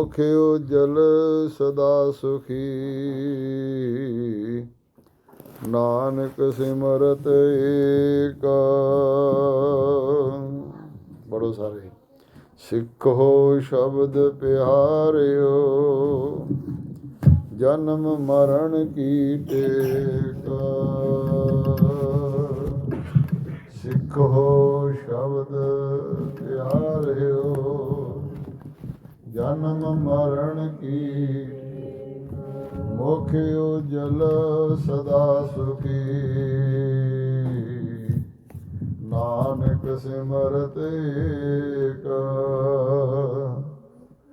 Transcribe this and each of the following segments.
ਮੁਖਿਓ ਜਲ ਸਦਾ ਸੁਖੀ। ਨਾਨਕ ਸਿਮਰਤ ਏਕਾ। ਬੜੋ ਸਾਰੇ। ਸਿੱਖ ਹੋ ਸ਼ਬਦ ਪਿਆਰਿਓ, ਜਨਮ ਮਰਨ ਕੀ ਸਿੱਖ ਹੋ ਸ਼ਬਦ ਪਿਆਰਿਓ ਜਨਮ ਮਰਨ ਕੀ ਮੁਖਿਓ ਜਲ ਸਦਾ ਸੁਖੀ। ਨਾਨਕ ਸਿਮਰਤ ਏਕ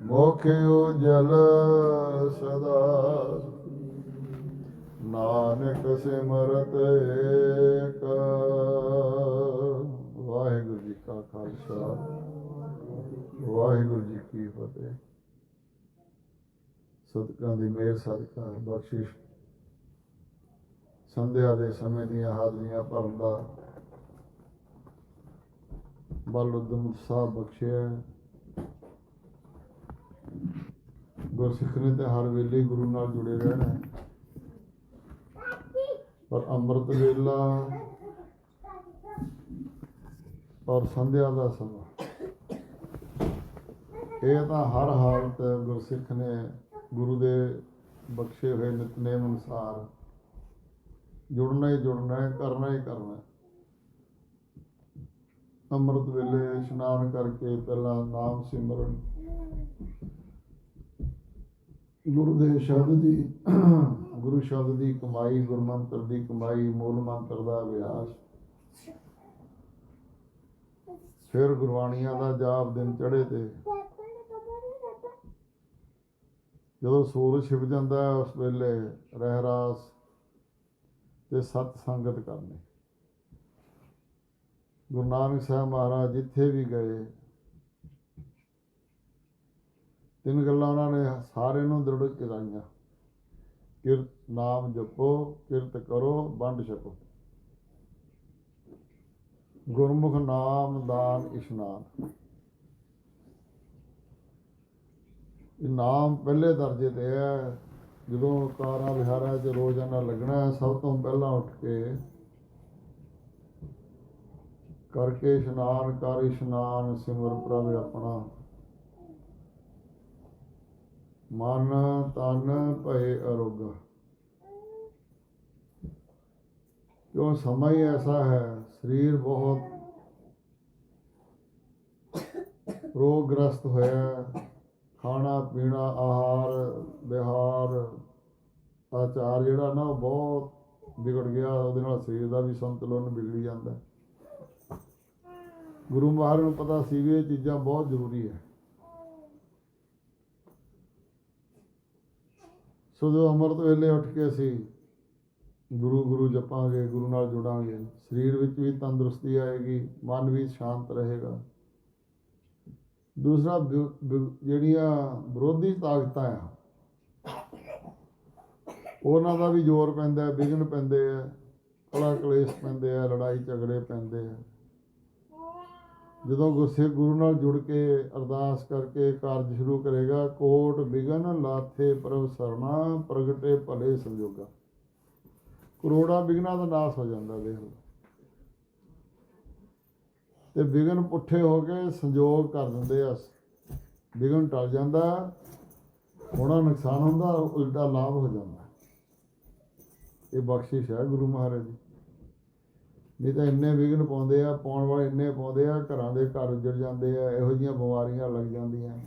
ਮੁਖਿਓ ਜਲ ਸਦਾ ਨਾਨਕ ਸਿਮਰਤ ਏਕ। ਜੀ ਕੀ ਦੀ ਮੇਰ ਸਦਕਾ, ਬਖਸ਼ਿਸ਼। ਸੰਧਿਆ ਦੇ ਸਮੇਂ ਦੀਆਂ ਹਾਜ਼ਰੀਆਂ ਭਰਨ ਦਾ ਬਲ ਉਦਮ ਸਾਹਿਬ ਬਖਸ਼ਿਆ। ਗੁਰਸਿੱਖ ਨੇ ਤੇ ਹਰ ਵੇਲੇ ਗੁਰੂ ਨਾਲ ਜੁੜੇ ਰਹਿਣਾ ਪਰ ਅੰਮ੍ਰਿਤ ਵੇਲਾ ਔਰ ਸੰਧਿਆ ਦਾ ਸਮਾਂ। ਇਹ ਤਾਂ ਹਰ ਹਾਲਤ ਗੁਰਸਿੱਖ ਨੇ ਗੁਰੂ ਦੇ ਬਖਸ਼ੇ ਹੋਏ ਨਿਤਨੇਮ ਅਨੁਸਾਰ ਜੁੜਨਾ ਹੀ ਜੁੜਨਾ ਹੈ, ਕਰਨਾ ਹੀ ਕਰਨਾ ਅੰਮ੍ਰਿਤ ਵੇਲੇ ਇਸ਼ਨਾਨ ਕਰਕੇ ਪਹਿਲਾਂ ਨਾਮ ਸਿਮਰਨ। ਗੁਰੂ ਦੇ ਸ਼ਬਦ ਦੀ, ਗੁਰੂ ਸ਼ਬਦ ਦੀ ਕਮਾਈ ਗੁਰਮੰਤਰ ਦੀ ਕਮਾਈ, ਮੂਲ ਮੰਤਰ ਦਾ ਅਭਿਆਸ। ਫਿਰ ਗੁਰਬਾਣੀਆਂ ਦਾ ਜਾਪ ਦਿਨ ਚੜੇ ਤੇ ਜਦੋਂ ਸੂਰਜ ਛਿਪ ਜਾਂਦਾ ਉਸ ਵੇਲੇ ਰਹਿਰਾਸ ਤੇ ਸਤ ਸੰਗਤ ਕਰਨੀ। ਗੁਰੂ ਨਾਨਕ ਸਾਹਿਬ ਮਹਾਰਾਜ ਜਿੱਥੇ ਵੀ ਗਏ, ਤਿੰਨ ਗੱਲਾਂ ਉਹਨਾਂ ਨੇ ਸਾਰੇ ਨੂੰ ਦ੍ਰਿੜ ਕਰਾਈਆਂ। ਕਿਰਤ ਨਾਮ ਜਪੋ, ਕਿਰਤ ਕਰੋ, ਵੰਡ ਛਕੋ। ਗੁਰਮੁਖ ਨਾਮ, ਦਾਨ, ਇਸ਼ਨਾਨ। ਇਹ ਨਾਮ ਪਹਿਲੇ ਦਰਜੇ ਤੇ ਹੈ। ਜਦੋਂ ਕਾਰਾਂ ਵਿਹਾਰਾਂ 'ਚ ਰੋਜ਼ਾਨਾ ਲੱਗਣਾ ਹੈ, ਸਭ ਤੋਂ ਪਹਿਲਾਂ ਉੱਠ ਕੇ ਕਰਕੇ ਇਸ਼ਨਾਨ ਕਰ, ਇਸ਼ਨਾਨ ਸਿਮਰ ਪ੍ਰਭ ਆਪਣਾ। ਮਨ ਤਨ ਭਏ ਅਰੋਗਾ। ਕਿਉਂ ਸਮਾਂ ਹੀ ਐਸਾ ਹੈ, ਸਰੀਰ ਬਹੁਤ ਰੋਗ ਗ੍ਰਸਤ ਹੋਇਆ ਖਾਣਾ, ਪੀਣਾ, ਆਹਾਰ, ਵਿਹਾਰ, ਆਚਾਰ ਜਿਹੜਾ ਨਾ ਉਹ ਬਹੁਤ ਵਿਗੜ ਗਿਆ, ਉਹਦੇ ਨਾਲ ਸਰੀਰ ਦਾ ਵੀ ਸੰਤੁਲਨ ਵਿਗੜੀ ਜਾਂਦਾ। ਗੁਰੂ ਮਹਾਰਾਜ ਨੂੰ ਪਤਾ ਸੀ ਵੀ ਇਹ ਚੀਜ਼ਾਂ ਬਹੁਤ ਜ਼ਰੂਰੀ ਹੈ। ਸੋ ਜੋ ਅੰਮ੍ਰਿਤ ਵੇਲੇ ਉੱਠ ਕੇ ਅਸੀਂ ਗੁਰੂ ਗੁਰੂ ਜਪਾਂਗੇ, ਗੁਰੂ ਨਾਲ ਜੁੜਾਂਗੇ, ਸਰੀਰ ਵਿੱਚ ਵੀ ਤੰਦਰੁਸਤੀ ਆਏਗੀ, ਮਨ ਵੀ ਸ਼ਾਂਤ ਰਹੇਗਾ। ਦੂਸਰਾ ਵਿ- ਜਿਹੜੀਆਂ ਵਿਰੋਧੀ ਤਾਕਤਾਂ ਆ, ਉਹਨਾਂ ਦਾ ਵੀ ਜ਼ੋਰ ਪੈਂਦਾ ਹੈ ਵਿਘਨ ਪੈਂਦੇ ਆ ਕਲਾ ਕਲੇਸ਼ ਪੈਂਦੇ ਆ, ਲੜਾਈ ਝਗੜੇ ਪੈਂਦੇ ਆ। ਜਦੋਂ ਗੁੱਸੇ ਗੁਰੂ ਨਾਲ ਜੁੜ ਕੇ ਅਰਦਾਸ ਕਰਕੇ ਕਾਰਜ ਸ਼ੁਰੂ ਕਰੇਗਾ, ਕੋਟ ਵਿਗਨ ਲਾਥੇ ਪ੍ਰਭ ਸਰਣਾ, ਪ੍ਰਗਟੇ ਭਲੇ ਸੰਜੋਗਾ। ਕਰੋੜਾਂ ਵਿਗਨਾਂ ਦਾ ਨਾਸ ਹੋ ਜਾਂਦਾ ਦੇਖ ਤੇ ਵਿਗਨ ਪੁੱਠੇ ਹੋ ਕੇ ਸੰਜੋਗ ਕਰ ਦਿੰਦੇ ਆ। ਵਿਗਨ ਟਲ ਜਾਂਦਾ ਹੋਣਾ ਨੁਕਸਾਨ ਹੁੰਦਾ, ਉਲਟਾ ਲਾਭ ਹੋ ਜਾਂਦਾ। ਇਹ ਬਖਸ਼ਿਸ਼ ਹੈ ਗੁਰੂ ਮਹਾਰਾਜ ਦੀ। ਨਹੀਂ ਤਾਂ ਇੰਨੇ ਵਿਘਨ ਪਾਉਂਦੇ ਆ, ਪਾਉਣ ਵਾਲੇ ਇੰਨੇ ਪਾਉਂਦੇ ਆ, ਘਰਾਂ ਦੇ ਘਰ ਉਜੜ ਜਾਂਦੇ ਆ, ਇਹੋ ਜਿਹੀਆਂ ਬਿਮਾਰੀਆਂ ਲੱਗ ਜਾਂਦੀਆਂ।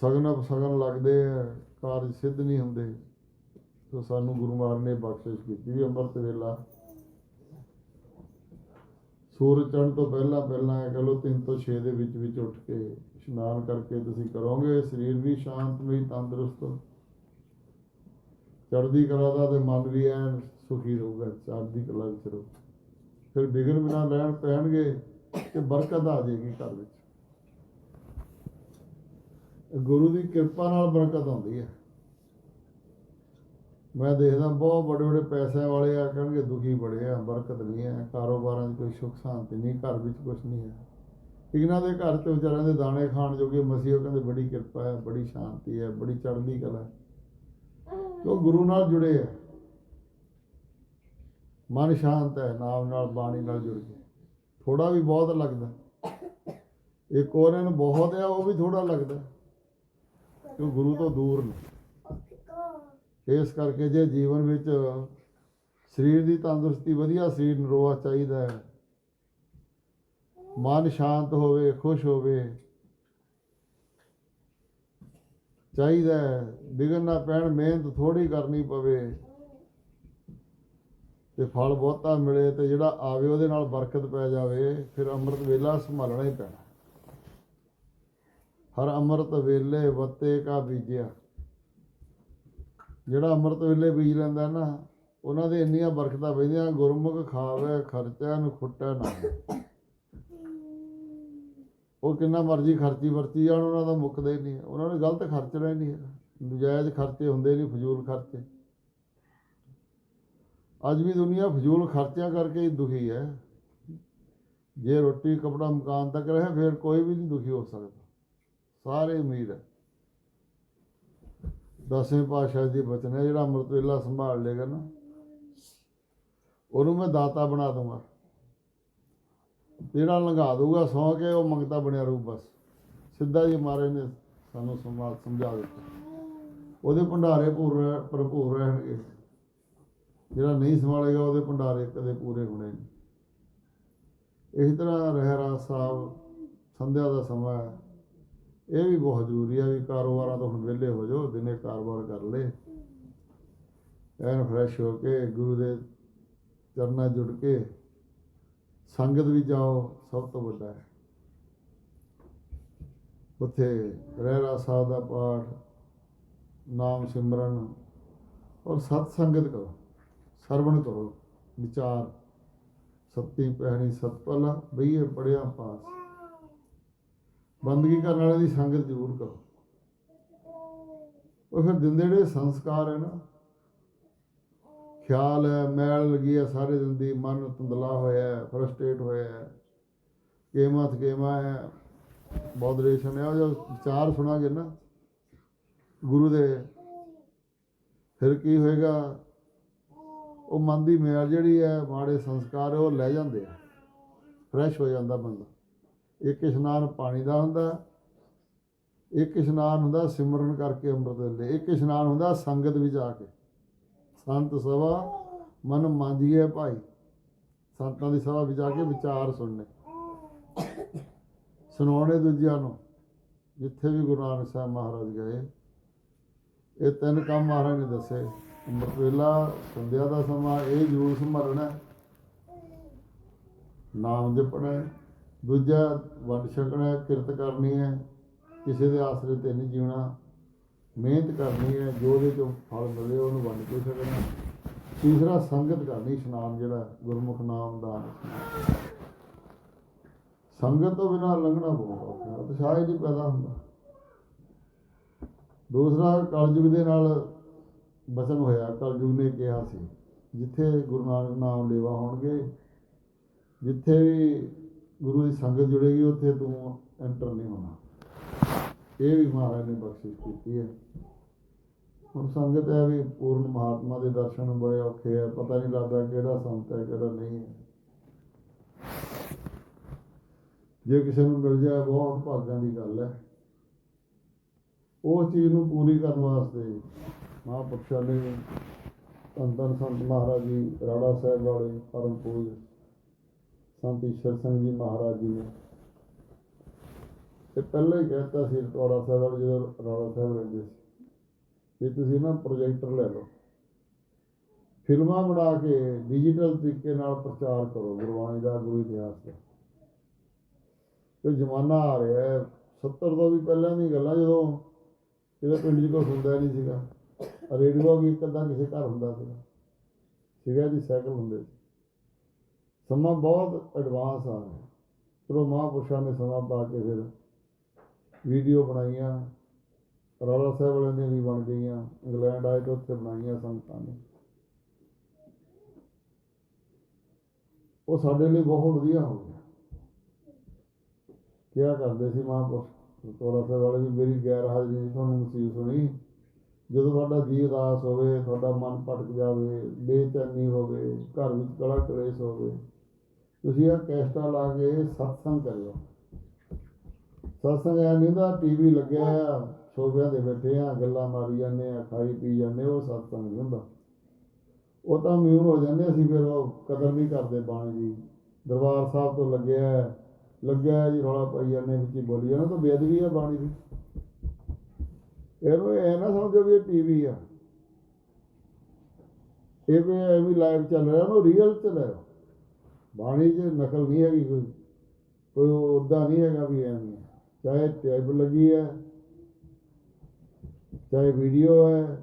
ਸਗਨ ਸਗਨ ਲੱਗਦੇ ਆ, ਕਾਰਜ ਸਿੱਧ ਨਹੀਂ ਹੁੰਦੇ। ਸੋ ਸਾਨੂੰ ਗੁਰੂ ਮਹਾਰਾਜ ਨੇ ਬਖਸ਼ਿਸ਼ ਕੀਤੀ ਵੀ ਅੰਮ੍ਰਿਤ ਵੇਲਾ ਸੂਰਜ ਚੜ੍ਹਨ ਤੋਂ ਪਹਿਲਾਂ ਪਹਿਲਾਂ ਇਹ ਕਹ ਲਓ 3 ਤੋਂ 6 ਦੇ ਵਿੱਚ ਵਿੱਚ ਉੱਠ ਕੇ ਇਸ਼ਨਾਨ ਕਰਕੇ ਤੁਸੀਂ ਕਰੋਗੇ, ਸਰੀਰ ਵੀ ਸ਼ਾਂਤਮਈ ਤੰਦਰੁਸਤ। ਚੜ੍ਹਦੀ ਕਲਾ ਦਾ ਤੇ ਮਨ ਵੀ ਐਨ ਸੁਖੀ ਰਹੂਗਾ, ਚੜ੍ਹਦੀ ਕਲਾ ਵਿੱਚ ਰਹੂ। ਫਿਰ ਵਿਗਨ ਬਿਨਾ ਰਹਿਣ ਪੈਣਗੇ ਤੇ ਬਰਕਤ ਆ ਜਾਏਗੀ ਘਰ ਵਿੱਚ। ਗੁਰੂ ਦੀ ਕਿਰਪਾ ਨਾਲ ਬਰਕਤ ਆਉਂਦੀ ਹੈ। ਮੈਂ ਦੇਖਦਾ ਬਹੁਤ ਵੱਡੇ ਵੱਡੇ ਪੈਸਿਆਂ ਵਾਲੇ ਆ, ਕਹਿਣਗੇ ਦੁਖੀ ਬੜੇ ਆ, ਬਰਕਤ ਨਹੀਂ ਹੈ, ਕਾਰੋਬਾਰਾਂ 'ਚ ਕੋਈ ਸੁੱਖ ਸ਼ਾਂਤੀ ਨਹੀਂ, ਘਰ ਵਿੱਚ ਕੁਝ ਨਹੀਂ ਹੈ। ਇਹਨਾਂ ਦੇ ਘਰ ਚ ਵਿਚਾਰਿਆਂ ਦੇ ਦਾਣੇ ਖਾਣ ਜੋਗੇ ਮਸੀਹ ਉਹ ਕਹਿੰਦੇ ਬੜੀ ਕਿਰਪਾ ਹੈ, ਬੜੀ ਸ਼ਾਂਤੀ ਹੈ, ਬੜੀ ਚੜ੍ਹਦੀ ਕਲਾ ਹੈ। ਉਹ ਗੁਰੂ ਨਾਲ ਜੁੜੇ ਹੈ ਮਨ ਸ਼ਾਂਤ ਹੈ ਨਾਮ ਨਾਲ ਬਾਣੀ ਨਾਲ ਜੁੜ ਕੇ। ਥੋੜਾ ਵੀ ਬਹੁਤ ਲੱਗਦਾ। ਇੱਕ ਉਹਨਾਂ ਨੂੰ ਬਹੁਤ ਆ, ਉਹ ਵੀ ਥੋੜਾ ਲੱਗਦਾ। ਕਿਉਂ? ਗੁਰੂ ਤੋਂ ਦੂਰ ਨੇ। ਇਸ ਕਰਕੇ ਜੇ ਜੀਵਨ ਵਿੱਚ ਸਰੀਰ ਦੀ ਤੰਦਰੁਸਤੀ ਵਧੀਆ ਸਰੀਰ ਨਰੋਆ ਚਾਹੀਦਾ ਹੈ। ਮਨ ਸ਼ਾਂਤ ਹੋਵੇ, ਖੁਸ਼ ਹੋਵੇ। ਚਾਹੀਦਾ ਹੈ ਵਿਗਨ ਨਾ ਪੈਣ, ਮਿਹਨਤ ਥੋੜੀ ਕਰਨੀ ਪਵੇ। ਤੇ ਫਲ ਬਹੁਤਾ ਮਿਲੇ ਤੇ ਜਿਹੜਾ ਆਵੇ ਉਹਦੇ ਨਾਲ ਬਰਕਤ ਪੈ ਜਾਵੇ, ਫਿਰ ਅੰਮ੍ਰਿਤ ਵੇਲਾ ਸੰਭਾਲਣਾ ਹੀ ਪੈਣਾ। ਹਰ ਅੰਮ੍ਰਿਤ ਵੇਲੇ ਵੱਤੇ ਕਾ ਬੀਜਿਆ। ਜਿਹੜਾ ਅੰਮ੍ਰਿਤ ਵੇਲੇ ਬੀਜ ਲੈਂਦਾ ਨਾ, ਉਹਨਾਂ ਦੇ ਇੰਨੀਆਂ ਬਰਕਤਾਂ ਪੈਂਦੀਆਂ, ਗੁਰਮੁਖ ਖਾਵੇ, ਖਰਚਿਆ ਨੂੰ ਖੁੱਟਾ ਨਾ ਉਹ ਕਿੰਨਾ ਮਰਜ਼ੀ ਖਰਚੀ ਵਰਤੀ ਜਾਣ, ਉਹਨਾਂ ਦਾ ਮੁੱਕਦਾ ਹੀ ਨਹੀਂ। ਉਹਨਾਂ ਨੇ ਗਲਤ ਖਰਚਣਾ ਹੀ ਨਹੀਂ ਹੈਗਾ। ਨਜਾਇਜ਼ ਖਰਚੇ ਹੁੰਦੇ ਨਹੀਂ, ਫਜ਼ੂਲ ਖਰਚੇ। ਅੱਜ ਵੀ ਦੁਨੀਆ ਫਜ਼ੂਲ ਖਰਚਿਆਂ ਕਰਕੇ ਹੀ ਦੁਖੀ ਹੈ। ਜੇ ਰੋਟੀ, ਕਪੜਾ ਮਕਾਨ ਤੱਕ ਰਹੇ, ਫਿਰ ਕੋਈ ਵੀ ਨਹੀਂ ਦੁਖੀ ਹੋ ਸਕਦਾ। ਸਾਰੇ ਅਮੀਰ ਹੈ। ਦਸਵੇਂ ਪਾਤਸ਼ਾਹ ਦੀ ਬਚਨ ਹੈ, ਜਿਹੜਾ ਅੰਮ੍ਰਿਤ ਵੇਲਾ ਸੰਭਾਲ ਲੇਗਾ ਨਾ, ਉਹਨੂੰ ਮੈਂ ਦਾਤਾ ਬਣਾ ਦੂੰਗਾ ਜਿਹੜਾ ਲੰਘਾ ਦੂਗਾ ਸੌ ਕੇ ਉਹ ਮੰਗਤਾ ਬਣਿਆ ਰਹੂ ਬਸ। ਸਿੱਧਾ ਜੀ ਮਹਾਰਾਜ ਨੇ ਸਾਨੂੰ ਸੰਭਾਲ, ਸਮਝਾ ਦਿੱਤਾ। ਉਹਦੇ ਭੰਡਾਰੇ ਪੂਰੇ ਭਰਪੂਰ ਰਹਿਣਗੇ। ਜਿਹੜਾ ਨਹੀਂ ਸੰਭਾਲੇਗਾ, ਉਹਦੇ ਭੰਡਾਰੇ ਕਦੇ ਪੂਰੇ ਹੋਣੇ ਨਹੀਂ। ਇਸ ਤਰ੍ਹਾਂ ਰਹਿਰਾ ਸਾਹਿਬ, ਸੰਧਿਆ ਦਾ ਸਮਾਂ ਹੈ। ਇਹ ਵੀ ਬਹੁਤ ਜ਼ਰੂਰੀ ਆ ਵੀ ਕਾਰੋਬਾਰਾਂ ਤੋਂ ਹੁਣ ਵਿਹਲੇ ਹੋ ਜਾਓ, ਦਿਨੇ ਕਾਰੋਬਾਰ ਕਰ ਲੈ ਐਨ ਫਰੈਸ਼ ਹੋ ਕੇ ਗੁਰੂ ਦੇ ਚਰਨਾਂ ਜੁੜ ਕੇ ਸੰਗਤ ਵੀ ਜਾਓ, ਸਭ ਤੋਂ ਵੱਡਾ ਹੈ। ਉੱਥੇ ਰਹਿਰਾ ਸਾਹਿਬ ਦਾ ਪਾਠ, ਨਾਮ ਸਿਮਰਨ ਔਰ ਸਤ ਸੰਗਤ ਕਰੋ, ਸਰਵਣ ਕਰੋ, ਵਿਚਾਰ। ਸੱਤੀ ਪਹਿਣੀ ਸਤਪਲਾ, ਬਈਏ ਪੜਿਆ ਪਾਸ। ਬੰਦਗੀ ਕਰਨ ਵਾਲੇ ਦੀ ਸੰਗਤ ਜ਼ਰੂਰ ਕਰੋ। ਉਹ ਫਿਰ ਦਿਨ ਦੇ ਜਿਹੜੇ ਸੰਸਕਾਰ ਹੈ ਨਾ, ਖਿਆਲ ਹੈ, ਮੈਲ ਲੱਗੀ ਹੈ ਸਾਰੇ ਦਿਨ ਦੀ, ਮਨ ਧੁੰਦਲਾ ਹੋਇਆ ਹੈ ਫਰਸਟ੍ਰੇਟ ਹੋਇਆ ਹੈ ਕੇਮਾ ਥਕੇਮਾ ਹੈ ਬੌਧਰੇਸ਼ਨ ਹੈ। ਉਹ ਜੋ ਵਿਚਾਰ ਸੁਣਾਗੇ ਨਾ, ਗੁਰੂ ਦੇ, ਫਿਰ ਕੀ ਹੋਏਗਾ? ਉਹ ਮਨ ਦੀ ਮੈਲ ਜਿਹੜੀ ਹੈ, ਮਾੜੇ ਸੰਸਕਾਰ ਉਹ ਲੈ ਜਾਂਦੇ ਆ। ਫਰੈਸ਼ ਹੋ ਜਾਂਦਾ ਬੰਦਾ। ਇੱਕ ਇਸ਼ਨਾਨ ਪਾਣੀ ਦਾ ਹੁੰਦਾ, ਇੱਕ ਇਸ਼ਨਾਨ ਹੁੰਦਾ ਸਿਮਰਨ ਕਰਕੇ ਅੰਮ੍ਰਿਤ ਵੇਲੇ ਇੱਕ ਇਸ਼ਨਾਨ ਹੁੰਦਾ ਸੰਗਤ ਵਿੱਚ ਆ ਕੇ। ਸੰਤ ਸਭਾ ਮਨ ਮਾਂਜੀਏ ਭਾਈ, ਸੰਤਾਂ ਦੀ ਸਭਾ ਵਿੱਚ ਆ ਕੇ ਵਿਚਾਰ ਸੁਣਨੇ। ਸੁਣਾਉਣੇ ਦੂਜਿਆਂ ਨੂੰ, ਜਿੱਥੇ ਵੀ ਗੁਰੂ ਨਾਨਕ ਸਾਹਿਬ ਮਹਾਰਾਜ ਗਏ, ਇਹ ਤਿੰਨ ਕੰਮ ਮਹਾਰਾਜ ਨੇ ਦੱਸੇ। ਅੰਮ੍ਰਿਤ ਵੇਲਾ, ਸੰਧਿਆ ਦਾ ਸਮਾਂ, ਇਹ ਜ਼ਰੂਰ ਮਰਨਾ, ਨਾਮ ਜਪਣਾ ਦੂਜਾ ਵੰਡ ਛਕਣਾ ਕਿਰਤ ਕਰਨੀ ਹੈ, ਕਿਸੇ ਦੇ ਆਸਰੇ ਤੇ ਨਹੀਂ ਜੀਣਾ। ਮਿਹਨਤ ਕਰਨੀ ਹੈ, ਜੋ ਉਹਦੇ ਚੋਂ ਫਲ ਮਿਲੇ, ਉਹਨੂੰ ਵੰਡ ਕੇ ਛਕਣਾ ਤੀਸਰਾ, ਸੰਗਤ ਕਰਨੀ, ਇਸ਼ਨਾਨ ਜਿਹੜਾ ਗੁਰਮੁਖ ਨਾਮ ਦਾ। ਸੰਗਤ ਤੋਂ ਬਿਨਾਂ ਲੰਘਣਾ ਬਹੁਤ ਔਖਾ ਹੈ, ਉਤਸ਼ਾਹ ਹੀ ਨਹੀਂ ਪੈਦਾ ਹੁੰਦਾ। ਦੂਸਰਾ, ਕਲਯੁਗ ਦੇ ਨਾਲ ਬਚਨ ਹੋਇਆ, ਕਲਯੁਗ ਨੇ ਕਿਹਾ ਸੀ, ਜਿੱਥੇ ਗੁਰੂ ਨਾਨਕ ਨਾਮ ਲੇਵਾ ਹੋਣਗੇ, ਜਿੱਥੇ ਵੀ ਗੁਰੂ ਦੀ ਸੰਗਤ ਜੁੜੇਗੀ ਉੱਥੇ ਤੂੰ ਐਂਟਰ ਨਹੀਂ ਹੋਣਾ। ਇਹ ਵੀ ਮਹਾਰਾਜ ਨੇ ਬਖਸ਼ਿਸ਼ ਕੀਤੀ ਹੈ। ਹੁਣ ਸੰਗਤ ਹੈ ਵੀ ਪੂਰਨ ਮਹਾਤਮਾ ਦੇ ਦਰਸ਼ਨ ਬੜੇ ਔਖੇ ਆ, ਪਤਾ ਨਹੀਂ ਲੱਗਦਾ ਕਿਹੜਾ ਸੰਤ ਹੈ, ਕਿਹੜਾ ਨਹੀਂ ਹੈ। ਜੇ ਕਿਸੇ ਨੂੰ ਮਿਲ ਜਾਏ, ਬਹੁਤ ਭਾਗਾਂ ਦੀ ਗੱਲ ਹੈ। ਉਸ ਚੀਜ਼ ਨੂੰ ਪੂਰੀ ਕਰਨ ਵਾਸਤੇ ਮਹਾਂਪੁਰਸ਼ਾਂ ਨੇ ਧੰਨ ਧੰਨ ਸੰਤ ਮਹਾਰਾਜ ਜੀ, ਰਾੜਾ ਸਾਹਿਬ ਵਾਲੇ ਪਰਮ ਪੂਜ ਸੰਤ ਈਸ਼ਰ ਸਿੰਘ ਜੀ ਮਹਾਰਾਜ ਜੀ ਨੇ। ਤੇ ਪਹਿਲਾਂ ਹੀ ਕਹਿਤਾ ਸੀ ਰਤੌੜਾ ਸਾਹਿਬ ਵਾਲੇ, ਜਦੋਂ ਰੌਲਾ ਸਾਹਿਬ ਰਹਿੰਦੇ ਸੀ, ਵੀ ਤੁਸੀਂ ਨਾ ਪ੍ਰੋਜੈਕਟਰ ਲੈ ਲਓ। ਫਿਲਮਾਂ ਬਣਾ ਕੇ ਡਿਜੀਟਲ ਤਰੀਕੇ ਨਾਲ ਪ੍ਰਚਾਰ ਕਰੋ ਗੁਰਬਾਣੀ ਦਾ, ਗੁਰੂ ਇਤਿਹਾਸ ਦਾ। ਤੇ ਜ਼ਮਾਨਾ ਆ ਰਿਹਾ ਹੈ 70 ਤੋਂ ਵੀ ਪਹਿਲਾਂ ਦੀ ਗੱਲਾਂ, ਜਦੋਂ ਇਹਦੇ ਪਿੰਡ 'ਚ ਕੋਈ ਹੁੰਦਾ ਨਹੀਂ ਸੀਗਾ। ਰੇਡੀਓ ਵੀ ਇੱਕ ਅੱਧਾ ਕਿਸੇ ਘਰ ਹੁੰਦਾ ਸੀਗਾ। ਸੀਗਾ ਜੀ, ਸਾਈਕਲ ਹੁੰਦੇ ਸੀ। ਸਮਾਂ ਬਹੁਤ ਐਡਵਾਂਸ ਆ ਰਿਹਾ। ਚਲੋ ਮਹਾਂਪੁਰਸ਼ਾਂ ਨੇ ਸਮਾਂ ਪਾ ਕੇ ਫਿਰ ਵੀਡੀਓ ਬਣਾਈਆਂ। ਰੌਲਾ ਸਾਹਿਬ ਵਾਲਿਆਂ ਦੀਆਂ ਵੀ ਬਣ ਗਈਆਂ। ਇੰਗਲੈਂਡ ਆਏ ਤਾਂ ਉੱਥੇ ਬਣਾਈਆਂ ਸੰਤਾਂ ਨੇ। ਉਹ ਸਾਡੇ ਲਈ ਬਹੁਤ ਵਧੀਆ ਹੋ ਗਿਆ। ਕਿਹਾ ਕਰਦੇ ਸੀ ਮਹਾਂਪੁਰਸ਼? ਤੋੜਾ ਸਾਹਿਬ ਵਾਲੇ ਵੀ ਮੇਰੀ ਗੈਰ ਹਾਜ਼ਰੀ ਨਹੀਂ ਤੁਹਾਨੂੰ ਮਹਿਸੂਸ ਹੋਣੀ ਜਦੋਂ ਤੁਹਾਡਾ ਜੀ ਉਦਾਸ ਹੋਵੇ, ਤੁਹਾਡਾ ਮਨ ਭਟਕ ਜਾਵੇ, ਬੇਚੈਨੀ ਹੋਵੇ, ਘਰ ਵਿੱਚ ਕਲਾ ਕਲੇਸ਼ ਹੋਵੇ ਤੁਸੀਂ ਆਰਕੈਸਟਰਾ ਲਾ ਕੇ ਸਤਸੰਗ ਕਰਿਓ। ਸਤਸੰਗ ਐ ਨਹੀਂ ਦਾ ਟੀਵੀ ਲੱਗਿਆ ਆ, ਸੋਫਿਆਂ ਦੇ ਬੈਠੇ ਆ, ਗੱਲਾਂ ਮਾਰੀ ਜਾਂਦੇ ਆ, ਖਾਈ ਪੀ ਜਾਂਦੇ ਉਹ ਸਤਸੰਗ ਨਹੀਂ ਹੁੰਦਾ। ਉਹ ਤਾਂ ਮਿਊਨ ਹੋ ਜਾਂਦੇ, ਅਸੀਂ ਫਿਰ ਉਹ ਕਦਰ ਨਹੀਂ ਕਰਦੇ ਬਾਣੀ ਦੀ। ਦਰਬਾਰ ਸਾਹਿਬ ਤੋਂ ਲੱਗਿਆ ਲੱਗਿਆ ਜੀ, ਰੌਲਾ ਪਾਈ ਜਾਂਦੇ ਵਿੱਚ ਹੀ ਬੋਲੀ ਜਾਂਦੇ ਤਾਂ ਬੇਅਦਬੀ ਆ ਬਾਣੀ ਦੀ। ਇਹਨੂੰ ਇਹ ਨਾ ਸਮਝੋ ਵੀ ਇਹ ਟੀਵੀ ਆ। ਇਹ ਵੀ ਐਵੇਂ ਲਾਈਵ ਚੱਲ ਰਿਹਾ, ਉਹਨੂੰ ਰੀਅਲ ਚੱਲ ਰਿਹਾ ਬਾਣੀ 'ਚ ਨਕਲ ਨਹੀਂ ਹੈਗੀ ਕੋਈ। ਕੋਈ ਉਦਾਂ ਨਹੀਂ ਹੈਗਾ ਵੀ ਐਵੇਂ। ਚਾਹੇ ਟੈਬ ਲੱਗੀ ਹੈ, ਚਾਹੇ ਵੀਡੀਓ ਹੈ,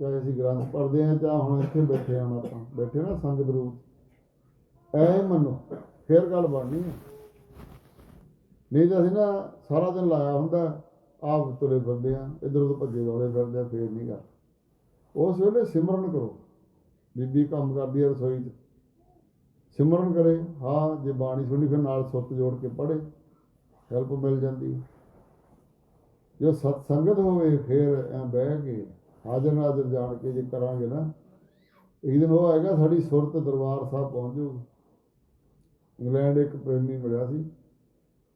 ਚਾਹੇ ਅਸੀਂ ਗ੍ਰੰਥ ਪੜ੍ਹਦੇ ਹਾਂ ਚਾਹੇ ਹੁਣ ਇੱਥੇ ਬੈਠੇ ਹਾਂ ਆਪਾਂ। ਬੈਠੇ ਨਾ ਸੰਗਤ ਰੂਪ ਐ ਮੰਨੋ, ਫੇਰ ਗੱਲ ਬਣਨੀ ਹੈ। ਨਹੀਂ ਤਾਂ ਅਸੀਂ ਨਾ ਸਾਰਾ ਦਿਨ ਲਾਇਆ ਹੁੰਦਾ, ਆਪ ਤੁਰੇ ਫਿਰਦੇ ਆ ਇਧਰ ਉਧਰ ਭੱਜੇ ਦੌੜੇ ਫਿਰਦੇ ਆ ਫੇਰ ਨਹੀਂ ਗੱਲ। ਉਸ ਵੇਲੇ ਸਿਮਰਨ ਕਰੋ। ਬੀਬੀ ਕੰਮ ਕਰਦੀ ਹੈ ਰਸੋਈ 'ਚ। ਸਿਮਰਨ ਕਰੇ, ਹਾਂ, ਜੇ ਬਾਣੀ ਸੁਣੀ, ਫਿਰ ਨਾਲ ਸੁੱਤ ਜੋੜ ਕੇ ਪੜ੍ਹੇ ਹੈਲਪ ਮਿਲ ਜਾਂਦੀ ਜੋ ਸਤ ਸੰਗਤ ਹੋਵੇ, ਫਿਰ ਐ ਬਹਿ ਕੇ, ਹਾਜ਼ਰ ਨਾਜ਼ਰ ਜਾਣ ਕੇ ਜੇ ਕਰਾਂਗੇ ਨਾ, ਇੱਕ ਦਿਨ ਉਹ ਆਏਗਾ, ਸਾਡੀ ਸੁਰਤ ਦਰਬਾਰ ਸਾਹਿਬ ਪਹੁੰਚ ਜਾਊਗੀ। ਇੰਗਲੈਂਡ ਇੱਕ ਪ੍ਰੇਮੀ ਮਿਲਿਆ ਸੀ।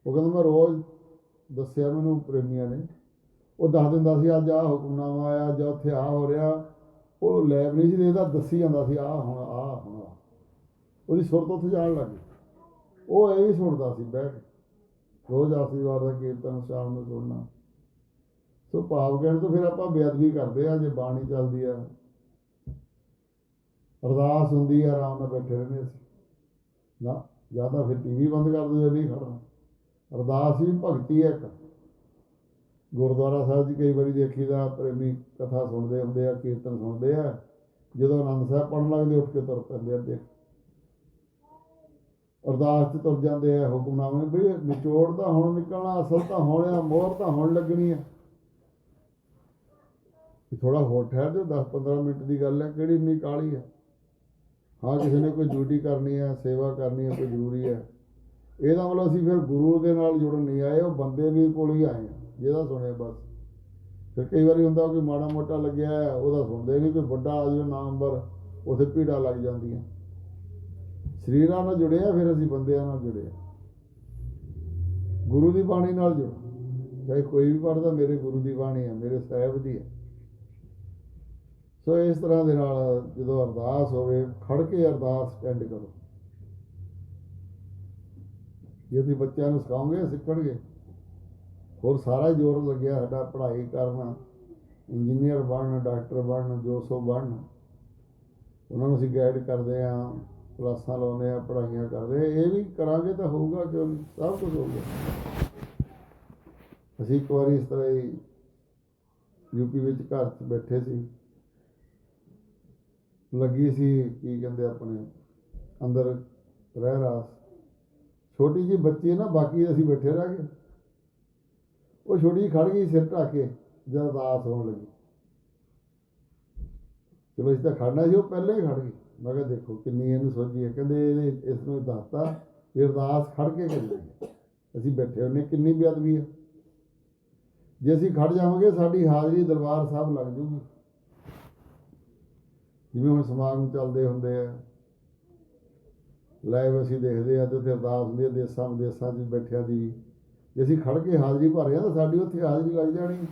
ਉਹ ਕਹਿੰਦਾ, ਮੈਂ ਰੋਜ਼ ਦੱਸਿਆ ਮੈਨੂੰ ਪ੍ਰੇਮੀਆਂ ਨੇ। ਉਹ ਦੱਸ ਦਿੰਦਾ ਸੀ, ਅੱਜ ਆਹ ਹੁਕਮਨਾਮਾ ਆਇਆ ਜਾਂ ਉੱਥੇ ਆਹ ਹੋ ਰਿਹਾ। ਉਹ ਲੈਬ ਨਹੀਂ ਸੀ ਦੇਖਦਾ ਦੱਸੀ ਜਾਂਦਾ ਸੀ, ਆਹ ਹੁਣ ਆਹ ਹੁਣ ਉਹਦੀ ਸੁਰਤ ਉੱਥੇ ਜਾਣ ਲੱਗ ਗਈ। ਉਹ ਐਂ ਸੁਣਦਾ ਸੀ ਬਹਿ ਕੇ। ਰੋਜ਼ ਆਸ਼ੀਰਵਾਦ ਦਾ ਕੀਰਤਨ, ਸ਼ਾਮ ਨੂੰ ਸੁਣਨਾ। ਸੋ ਭਾਵ ਕਹਿਣ ਤੋਂ ਫਿਰ ਆਪਾਂ ਬੇਅਦਬੀ ਕਰਦੇ ਆ ਜੇ ਬਾਣੀ ਚੱਲਦੀ ਆ। ਅਰਦਾਸ ਹੁੰਦੀ ਆ, ਆਰਾਮ ਨਾਲ ਬੈਠੇ ਰਹਿੰਦੇ ਸੀ ਨਾ, ਜਾਂ ਤਾਂ ਫਿਰ ਟੀਵੀ ਬੰਦ ਕਰ ਦਿਓ ਨਹੀਂ ਖੜਨਾ। ਅਰਦਾਸ ਵੀ ਭਗਤੀ ਹੈ ਇੱਕ। ਗੁਰਦੁਆਰਾ ਸਾਹਿਬ ਜੀ ਕਈ ਵਾਰੀ ਦੇਖੀਦਾ ਪ੍ਰੇਮੀ ਕਥਾ ਸੁਣਦੇ ਹੁੰਦੇ ਆ, ਕੀਰਤਨ ਸੁਣਦੇ ਆ। ਜਦੋਂ ਆਨੰਦ ਸਾਹਿਬ ਪੜਨ ਲੱਗਦੇ, ਉੱਠ ਕੇ ਤੁਰ ਪੈਂਦੇ ਆ, ਦੇਖ। ਅਰਦਾਸ 'ਚ ਤੁਰ ਜਾਂਦੇ ਆ, ਹੁਕਮਨਾਮੇ, ਵੀ ਨਿਚੋੜ ਤਾਂ ਹੁਣ ਨਿਕਲਣਾ, ਅਸਲ ਤਾਂ ਹੋਣਿਆ ਮੋਹਰ ਤਾਂ ਹੁਣ ਲੱਗਣੀ ਆ। ਥੋੜਾ ਹੋਰ ਠਹਿਰ ਜਾਓ 10 15 ਮਿੰਟ ਦੀ ਗੱਲ ਹੈ ਕਿਹੜੀ ਇੰਨੀ ਕਾਹਲੀ ਹੈ ਹਾਂ, ਕਿਸੇ ਨੇ ਕੋਈ ਡਿਊਟੀ ਕਰਨੀ ਹੈ ਸੇਵਾ ਕਰਨੀ ਹੈ ਕੋਈ ਜ਼ਰੂਰੀ ਹੈ ਇਹਦਾ ਮਤਲਬ ਅਸੀਂ ਫਿਰ ਗੁਰੂ ਦੇ ਨਾਲ ਜੁੜਨ ਨਹੀਂ ਆਏ, ਉਹ ਬੰਦੇ ਵੀ ਕੋਲ ਹੀ ਆਏ ਆ, ਜਿਹਦਾ ਸੁਣਿਆ ਬਸ। ਫਿਰ ਕਈ ਵਾਰੀ ਹੁੰਦਾ ਕੋਈ ਮਾੜਾ ਮੋਟਾ ਲੱਗਿਆ, ਉਹਦਾ ਸੁਣਦੇ ਨਹੀਂ, ਕੋਈ ਵੱਡਾ ਆ ਜਾਵੇ ਨਾਮਵਰ, ਉਥੇ ਭੀੜਾ ਲੱਗ ਜਾਂਦੀਆਂ। ਸਰੀਰਾਂ ਨਾਲ ਜੁੜਿਆ ਫਿਰ ਅਸੀਂ ਬੰਦਿਆਂ ਨਾਲ ਜੁੜੇ ਗੁਰੂ ਦੀ ਬਾਣੀ ਨਾਲ ਜੁੜੋ। ਚਾਹੇ ਕੋਈ ਵੀ ਪੜਦਾ ਮੇਰੇ ਗੁਰੂ ਦੀ ਬਾਣੀ ਹੈ ਮੇਰੇ ਸਾਹਿਬ ਦੀ ਹੈ ਸੋ ਇਸ ਤਰ੍ਹਾਂ ਦੇ ਨਾਲ ਜਦੋਂ ਅਰਦਾਸ ਹੋਵੇ ਖੜ ਕੇ ਅਰਦਾਸ ਅਟੈਂਡ ਕਰੋ। ਜੇ ਤੁਸੀਂ ਬੱਚਿਆਂ ਨੂੰ ਸਿਖਾਓਗੇ, ਸਿੱਖਣਗੇ। ਹੋਰ ਸਾਰਾ ਜ਼ੋਰ ਲੱਗਿਆ ਸਾਡਾ ਪੜ੍ਹਾਈ ਕਰਨਾ। ਇੰਜੀਨੀਅਰ ਬਣਨ, ਡਾਕਟਰ ਬਣਨ, ਜੋ ਸੋ ਬਣਨ। ਉਹਨਾਂ ਨੂੰ ਅਸੀਂ ਗਾਈਡ ਕਰਦੇ ਆ। ਕਲਾਸਾਂ ਲਾਉਂਦੇ ਆ, ਪੜ੍ਹਾਈਆਂ ਕਰਦੇ ਇਹ ਵੀ ਕਰਾਂਗੇ ਤਾਂ ਹੋਊਗਾ ਕਿਉਂ ਸਭ ਕੁਝ ਹੋਊਗਾ। ਅਸੀਂ ਇੱਕ ਵਾਰੀ ਇਸ ਤਰ੍ਹਾਂ ਹੀ ਯੂਪੀ ਵਿੱਚ ਘਰ 'ਚ ਬੈਠੇ ਸੀ। ਲੱਗੀ ਸੀ, ਕੀ ਕਹਿੰਦੇ ਆਪਣੇ, ਅੰਦਰ ਰਹਿ ਰਾਸ। ਛੋਟੀ ਜੀ ਬੱਚੀ ਨਾ, ਬਾਕੀ ਅਸੀਂ ਬੈਠੇ ਰਹਿ ਗਏ। ਉਹ ਛੋਟੀ ਜਿਹੀ ਖੜ ਗਈ, ਸਿਰ ਢੱਕ ਕੇ, ਜਦ ਅਰਦਾਸ ਹੋਣ ਲੱਗੀ। ਚਲੋ ਇਸ ਤਾਂ ਖੜਨਾ ਸੀ, ਉਹ ਪਹਿਲਾਂ ਹੀ ਖੜ ਗਈ। ਮੈਂ ਕਿਹਾ ਦੇਖੋ ਕਿੰਨੀ ਇਹਨੂੰ ਸੋਝੀ ਹੈ। ਕਹਿੰਦੇ ਇਹਨੇ ਇਸ ਨੂੰ ਦੱਸਤਾ ਵੀ ਅਰਦਾਸ ਖੜ ਕੇ ਕਰੀ ਹੈ ਅਸੀਂ ਬੈਠੇ ਹੁੰਨੇ ਕਿੰਨੀ ਬੇਅਦਬੀ ਹੈ। ਜੇ ਅਸੀਂ ਖੜ ਜਾਵਾਂਗੇ, ਸਾਡੀ ਹਾਜ਼ਰੀ ਦਰਬਾਰ ਸਾਹਿਬ ਲੱਗ ਜੂਗੀ। ਜਿਵੇਂ ਹੁਣ ਸਮਾਗਮ ਚੱਲਦੇ ਹੁੰਦੇ ਆ, ਲਾਈਵ ਅਸੀਂ ਦੇਖਦੇ ਆ ਤੇ ਉੱਥੇ ਅਰਦਾਸ ਹੁੰਦੀ ਹੈ, ਦੇਸਾਂ ਵਿਦੇਸਾਂ 'ਚ ਬੈਠਿਆਂ ਦੀ ਜੇ ਅਸੀਂ ਖੜ ਕੇ ਹਾਜ਼ਰੀ ਭਰ ਰਹੇ ਹਾਂ, ਤਾਂ ਸਾਡੀ ਉੱਥੇ ਹਾਜ਼ਰੀ ਲੱਗ ਜਾਣੀ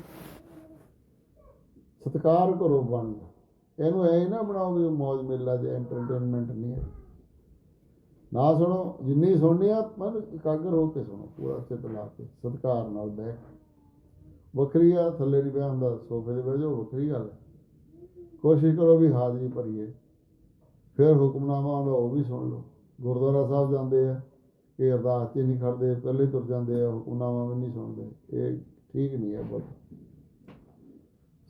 ਸਤਿਕਾਰ ਕਰੋ ਬਣ ਇਹਨੂੰ ਐ ਨਾ ਬਣਾਓ ਵੀ ਮौज ਮੇਲਾ ਜਾਂ ਐਂਟਰਟੇਨਮੈਂਟ ਨਹੀਂ ਹੈ। ਨਾ ਸੁਣੋ, ਜਿੰਨੀ ਸੁਣਨੀ ਆ, ਮਨ ਇਕਾਗਰ ਹੋ ਕੇ ਸੁਣੋ, ਪੂਰਾ ਚਿੱਤ ਲਾ ਕੇ, ਸਤਿਕਾਰ ਨਾਲ ਬਹਿ ਕੇ। ਵੱਖਰੀ ਆ, ਥੱਲੇ ਨਹੀਂ ਬਹਿ ਹੁੰਦਾ, ਸੋਫੇ ਤੇ ਬਹਿ ਜਾਓ, ਵੱਖਰੀ ਗੱਲ ਕੋਸ਼ਿਸ਼ ਕਰੋ ਵੀ ਹਾਜ਼ਰੀ ਭਰੀਏ। ਫਿਰ ਹੁਕਮਨਾਮਾ ਆਉਂਦਾ, ਉਹ ਵੀ ਸੁਣ ਲਓ। ਗੁਰਦੁਆਰਾ ਸਾਹਿਬ ਜਾਂਦੇ ਆ, ਇਹ ਅਰਦਾਸ 'ਚ ਨਹੀਂ ਖੜਦੇ, ਪਹਿਲੇ ਤੁਰ ਜਾਂਦੇ ਆ, ਹੁਕਮਨਾਮਾ ਵੀ ਨਹੀਂ ਸੁਣਦੇ। ਇਹ ਠੀਕ ਨਹੀਂ ਹੈ ਬਹੁਤ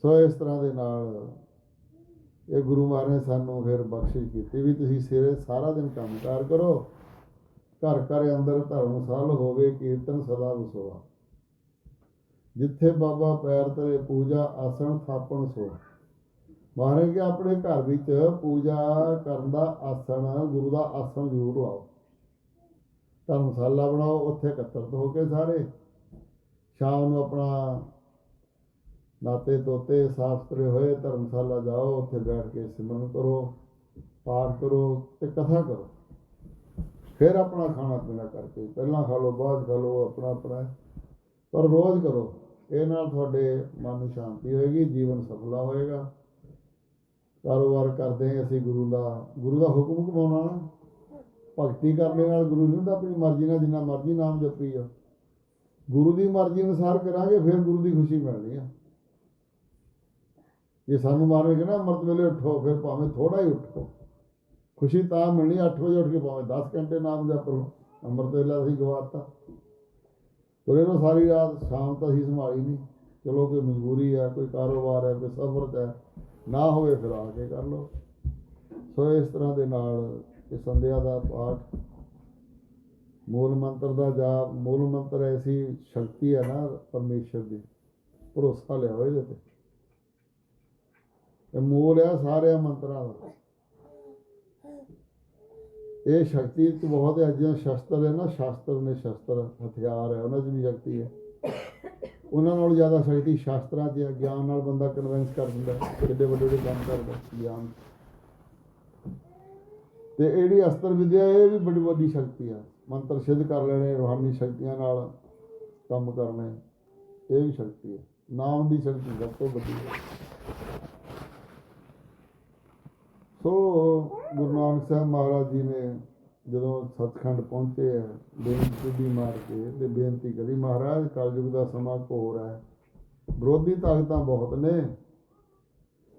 ਸੋ ਇਸ ਤਰ੍ਹਾਂ ਦੇ ਨਾਲ ਇਹ ਗੁਰੂ ਮਹਾਰਾਜ ਨੇ ਸਾਨੂੰ ਫਿਰ ਬਖਸ਼ਿਸ਼ ਕੀਤੀ ਵੀ ਤੁਸੀਂ ਸਿਰੇ ਸਾਰਾ ਦਿਨ ਕੰਮਕਾਰ ਕਰੋ, ਘਰ ਘਰ ਅੰਦਰ ਧਰਮਸ਼ਾਲ ਹੋਵੇ, ਕੀਰਤਨ ਸਦਾ ਵਸੋਆ। ਜਿੱਥੇ ਬਾਬਾ ਪੈਰ ਤਲੇ ਪੂਜਾ, ਆਸਣ ਥਾਪਣ ਸੋ। ਮਹਾਰਾਜ ਕਿ ਆਪਣੇ ਘਰ ਵਿੱਚ ਪੂਜਾ ਕਰਨ ਦਾ ਆਸਣ, ਗੁਰੂ ਦਾ ਆਸਣ ਜ਼ਰੂਰ ਲਾਓ। ਧਰਮਸ਼ਾਲਾ ਬਣਾਓ, ਉੱਥੇ ਇਕੱਤਰਤ ਹੋ ਕੇ ਸਾਰੇ। ਸ਼ਾਮ ਨੂੰ ਆਪਣਾ ਨਾਤੇ ਤੋਤੇ ਸਾਫ਼ ਸੁਥਰੇ ਹੋਏ, ਧਰਮਸ਼ਾਲਾ ਜਾਓ, ਉੱਥੇ ਬੈਠ ਕੇ ਸਿਮਰਨ ਕਰੋ, ਪਾਠ ਕਰੋ ਤੇ ਕਥਾ ਕਰੋ। ਫਿਰ ਆਪਣਾ ਖਾਣਾ ਪੀਣਾ ਕਰਕੇ, ਪਹਿਲਾਂ ਖਾ ਲਓ, ਬਾਅਦ ਖਾ ਲਓ, ਆਪਣਾ ਆਪਣਾ। ਪਰ ਰੋਜ਼ ਕਰੋ, ਇਹ ਨਾਲ ਤੁਹਾਡੇ ਮਨ ਨੂੰ ਸ਼ਾਂਤੀ ਹੋਏਗੀ, ਜੀਵਨ ਸਫਲਾ ਹੋਏਗਾ। ਕਾਰੋਬਾਰ ਕਰਦੇ ਹਾਂ ਅਸੀਂ ਗੁਰੂ ਦਾ ਗੁਰੂ ਦਾ ਹੁਕਮ ਕਮਾਉਣਾ ਨਾ। ਭਗਤੀ ਕਰਨ ਨਾਲ ਗੁਰੂ ਨਹੀਂ ਹੁੰਦਾ, ਆਪਣੀ ਮਰਜ਼ੀ ਨਾਲ ਜਿੰਨਾ ਮਰਜ਼ੀ ਨਾਮ ਜਪੀ ਆ ਗੁਰੂ ਦੀ ਮਰਜ਼ੀ ਅਨੁਸਾਰ ਕਰਾਂਗੇ, ਫਿਰ ਗੁਰੂ ਦੀ ਖੁਸ਼ੀ ਮਿਲਣੀ ਆ। ਜੇ ਸਾਨੂੰ ਮਾਰੇਗੇ ਨਾ ਅੰਮ੍ਰਿਤ ਵੇਲੇ ਉੱਠੋ, ਫਿਰ ਭਾਵੇਂ ਥੋੜਾ ਹੀ ਉੱਠੋ। ਖੁਸ਼ੀ ਤਾਂ ਮਿਲਣੀ 8 ਵਜੇ ਉੱਠ ਕੇ ਭਾਵੇਂ 10 ਘੰਟੇ ਨਾਮ ਜਪ ਲਓ। ਅੰਮ੍ਰਿਤ ਵੇਲਾ ਅਸੀਂ ਗਵਾਤਾ। ਤੁਰੇ ਨੂੰ ਸਾਰੀ ਰਾਤ, ਸ਼ਾਮ ਤਾਂ ਅਸੀਂ ਸੰਭਾਲੀ ਨਹੀਂ। ਚਲੋ ਕੋਈ ਮਜਬੂਰੀ ਹੈ ਕੋਈ ਕਾਰੋਬਾਰ ਹੈ ਕੋਈ ਸਫਰ ਹੈ ਨਾ ਹੋਵੇ ਫਿਰ ਆ ਕੇ ਕਰ ਲਓ। ਸੋ ਇਸ ਤਰ੍ਹਾਂ ਦੇ ਨਾਲ ਇਹ ਸੰਧਿਆ ਦਾ ਪਾਠ। ਮੂਲ ਮੰਤਰ ਦਾ ਜਾਪ, ਮੂਲ ਮੰਤਰ ਐਸੀ ਸ਼ਕਤੀ ਹੈ ਨਾ ਪਰਮੇਸ਼ਰ ਦੀ। ਭਰੋਸਾ ਲਿਆਓ ਇਹਦੇ ਤੇ। ਇਹ ਮੂਲ ਆ ਸਾਰਿਆਂ ਮੰਤਰਾਂ ਦਾ। ਇਹ ਸ਼ਕਤੀ ਚ ਬਹੁਤ ਹੈ ਜਿਵੇਂ ਸ਼ਸਤਰ ਹੈ ਨਾ, ਸ਼ਾਸਤਰ ਨੇ ਸ਼ਸਤਰ, ਹਥਿਆਰ ਹੈ, ਉਹਨਾਂ 'ਚ ਵੀ ਸ਼ਕਤੀ ਹੈ। ਉਹਨਾਂ ਨਾਲੋਂ ਜ਼ਿਆਦਾ ਸ਼ਕਤੀ ਸ਼ਾਸਤਰਾਂ 'ਚ ਗਿਆਨ ਨਾਲ ਬੰਦਾ ਕਨਵਿੰਸ ਕਰ ਦਿੰਦਾ ਕਿੱਡੇ ਵੱਡੇ ਵੱਡੇ ਕੰਮ ਕਰਦਾ ਗਿਆਨ ਤੇ ਇਹ ਜਿਹੜੀ ਅਸਤਰ ਵਿਦਿਆ, ਇਹ ਵੀ ਬੜੀ ਵੱਡੀ ਸ਼ਕਤੀ ਆ। ਮੰਤਰ ਸਿੱਧ ਕਰ ਲੈਣੇ, ਰੂਹਾਨੀ ਸ਼ਕਤੀਆਂ ਨਾਲ ਕੰਮ ਕਰਨੇ, ਇਹ ਵੀ ਸ਼ਕਤੀ ਹੈ। ਨਾਮ ਦੀ ਸ਼ਕਤੀ ਸਭ ਤੋਂ ਵੱਡੀ ਹੈ। ਸੋ ਗੁਰੂ ਨਾਨਕ ਸਾਹਿਬ ਮਹਾਰਾਜ ਜੀ ਨੇ ਜਦੋਂ ਸਤਖੰਡ ਪਹੁੰਚੇ ਹੈ ਬੇਨਤੀ ਮਾਰ ਕੇ ਤੇ ਬੇਨਤੀ ਕਰੀ, ਮਹਾਰਾਜ, ਕਲਯੁਗ ਦਾ ਸਮਾਂ ਘੋਰ ਹੈ। ਵਿਰੋਧੀ ਤਾਕਤਾਂ ਬਹੁਤ ਨੇ।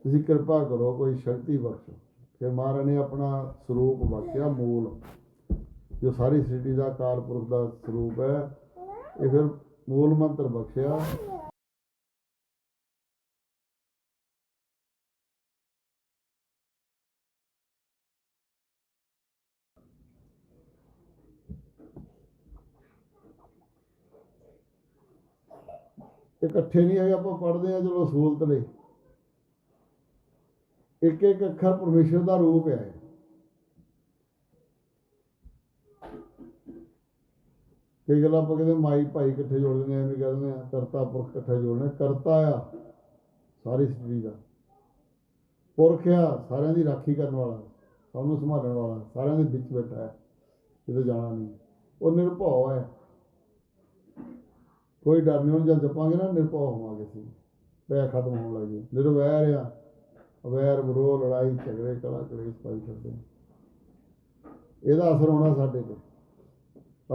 ਤੁਸੀਂ ਕਿਰਪਾ ਕਰੋ, ਕੋਈ ਸ਼ਕਤੀ ਬਖਸ਼ੋ। ਫਿਰ ਮਹਾਰਾਜ ਨੇ ਆਪਣਾ ਸਰੂਪ ਬਖਸ਼ਿਆ, ਮੂਲ। ਜੋ ਸਾਰੀ ਸਿਟੀ ਦਾ ਅਕਾਲ ਪੁਰਖ ਦਾ ਸਰੂਪ ਹੈ, ਇਹ ਫਿਰ ਮੂਲ ਮੰਤਰ ਬਖਸ਼ਿਆ। ਇਕੱਠੇ ਨਹੀਂ ਹੈਗੇ, ਆਪਾਂ ਪੜ੍ਹਦੇ ਆ ਚਲੋ ਸਹੂਲਤ ਲਈ ਇੱਕ ਇੱਕ ਅੱਖਰ ਪਰਮੇਸ਼ਰ ਦਾ ਰੂਪ ਹੈ। ਕਈ ਗੱਲਾਂ ਆਪਾਂ ਕਹਿੰਦੇ, ਮਾਈ ਭਾਈ ਇਕੱਠੇ ਜੋੜ ਦਿੰਦੇ ਆ ਐਵੇਂ ਕਹਿ ਦਿੰਦੇ ਆ, ਕਰਤਾ ਪੁਰਖ ਇਕੱਠੇ ਜੋੜਨੇ, ਕਰਤਾ ਆ, ਸਾਰੀ ਸ੍ਰਿਸ਼ਟੀ ਦਾ। ਪੁਰਖ ਆ, ਸਾਰਿਆਂ ਦੀ ਰਾਖੀ ਕਰਨ ਵਾਲਾ, ਸਭ ਨੂੰ ਸੰਭਾਲਣ ਵਾਲਾ, ਸਾਰਿਆਂ ਦੇ ਵਿੱਚ ਬੈਠਾ ਹੈ, ਕਿਤੇ ਜਾਣਾ ਨਹੀਂ। ਉਹ ਨਿਰਭਉ ਹੈ। ਕੋਈ ਡਰ ਨਹੀਂ, ਹੁਣ ਜਦ ਜਪਾਂਗੇ ਨਾ, ਨਿਰਭਉ ਹੋਵਾਂਗੇ ਅਸੀਂ। ਪੈ ਖਤਮ ਹੋਣ ਲੱਗ ਜੇ ਨਿਰਵੈਰ ਆ ਅਵੈਰ ਵਿਰੋਧ ਲੜਾਈ, ਝਗੜੇ, ਕਲਾ, ਕਲੇਸ਼ ਪਾਈ ਕਰਦੇ ਇਹਦਾ ਅਸਰ ਹੋਣਾ ਸਾਡੇ ਤੇ।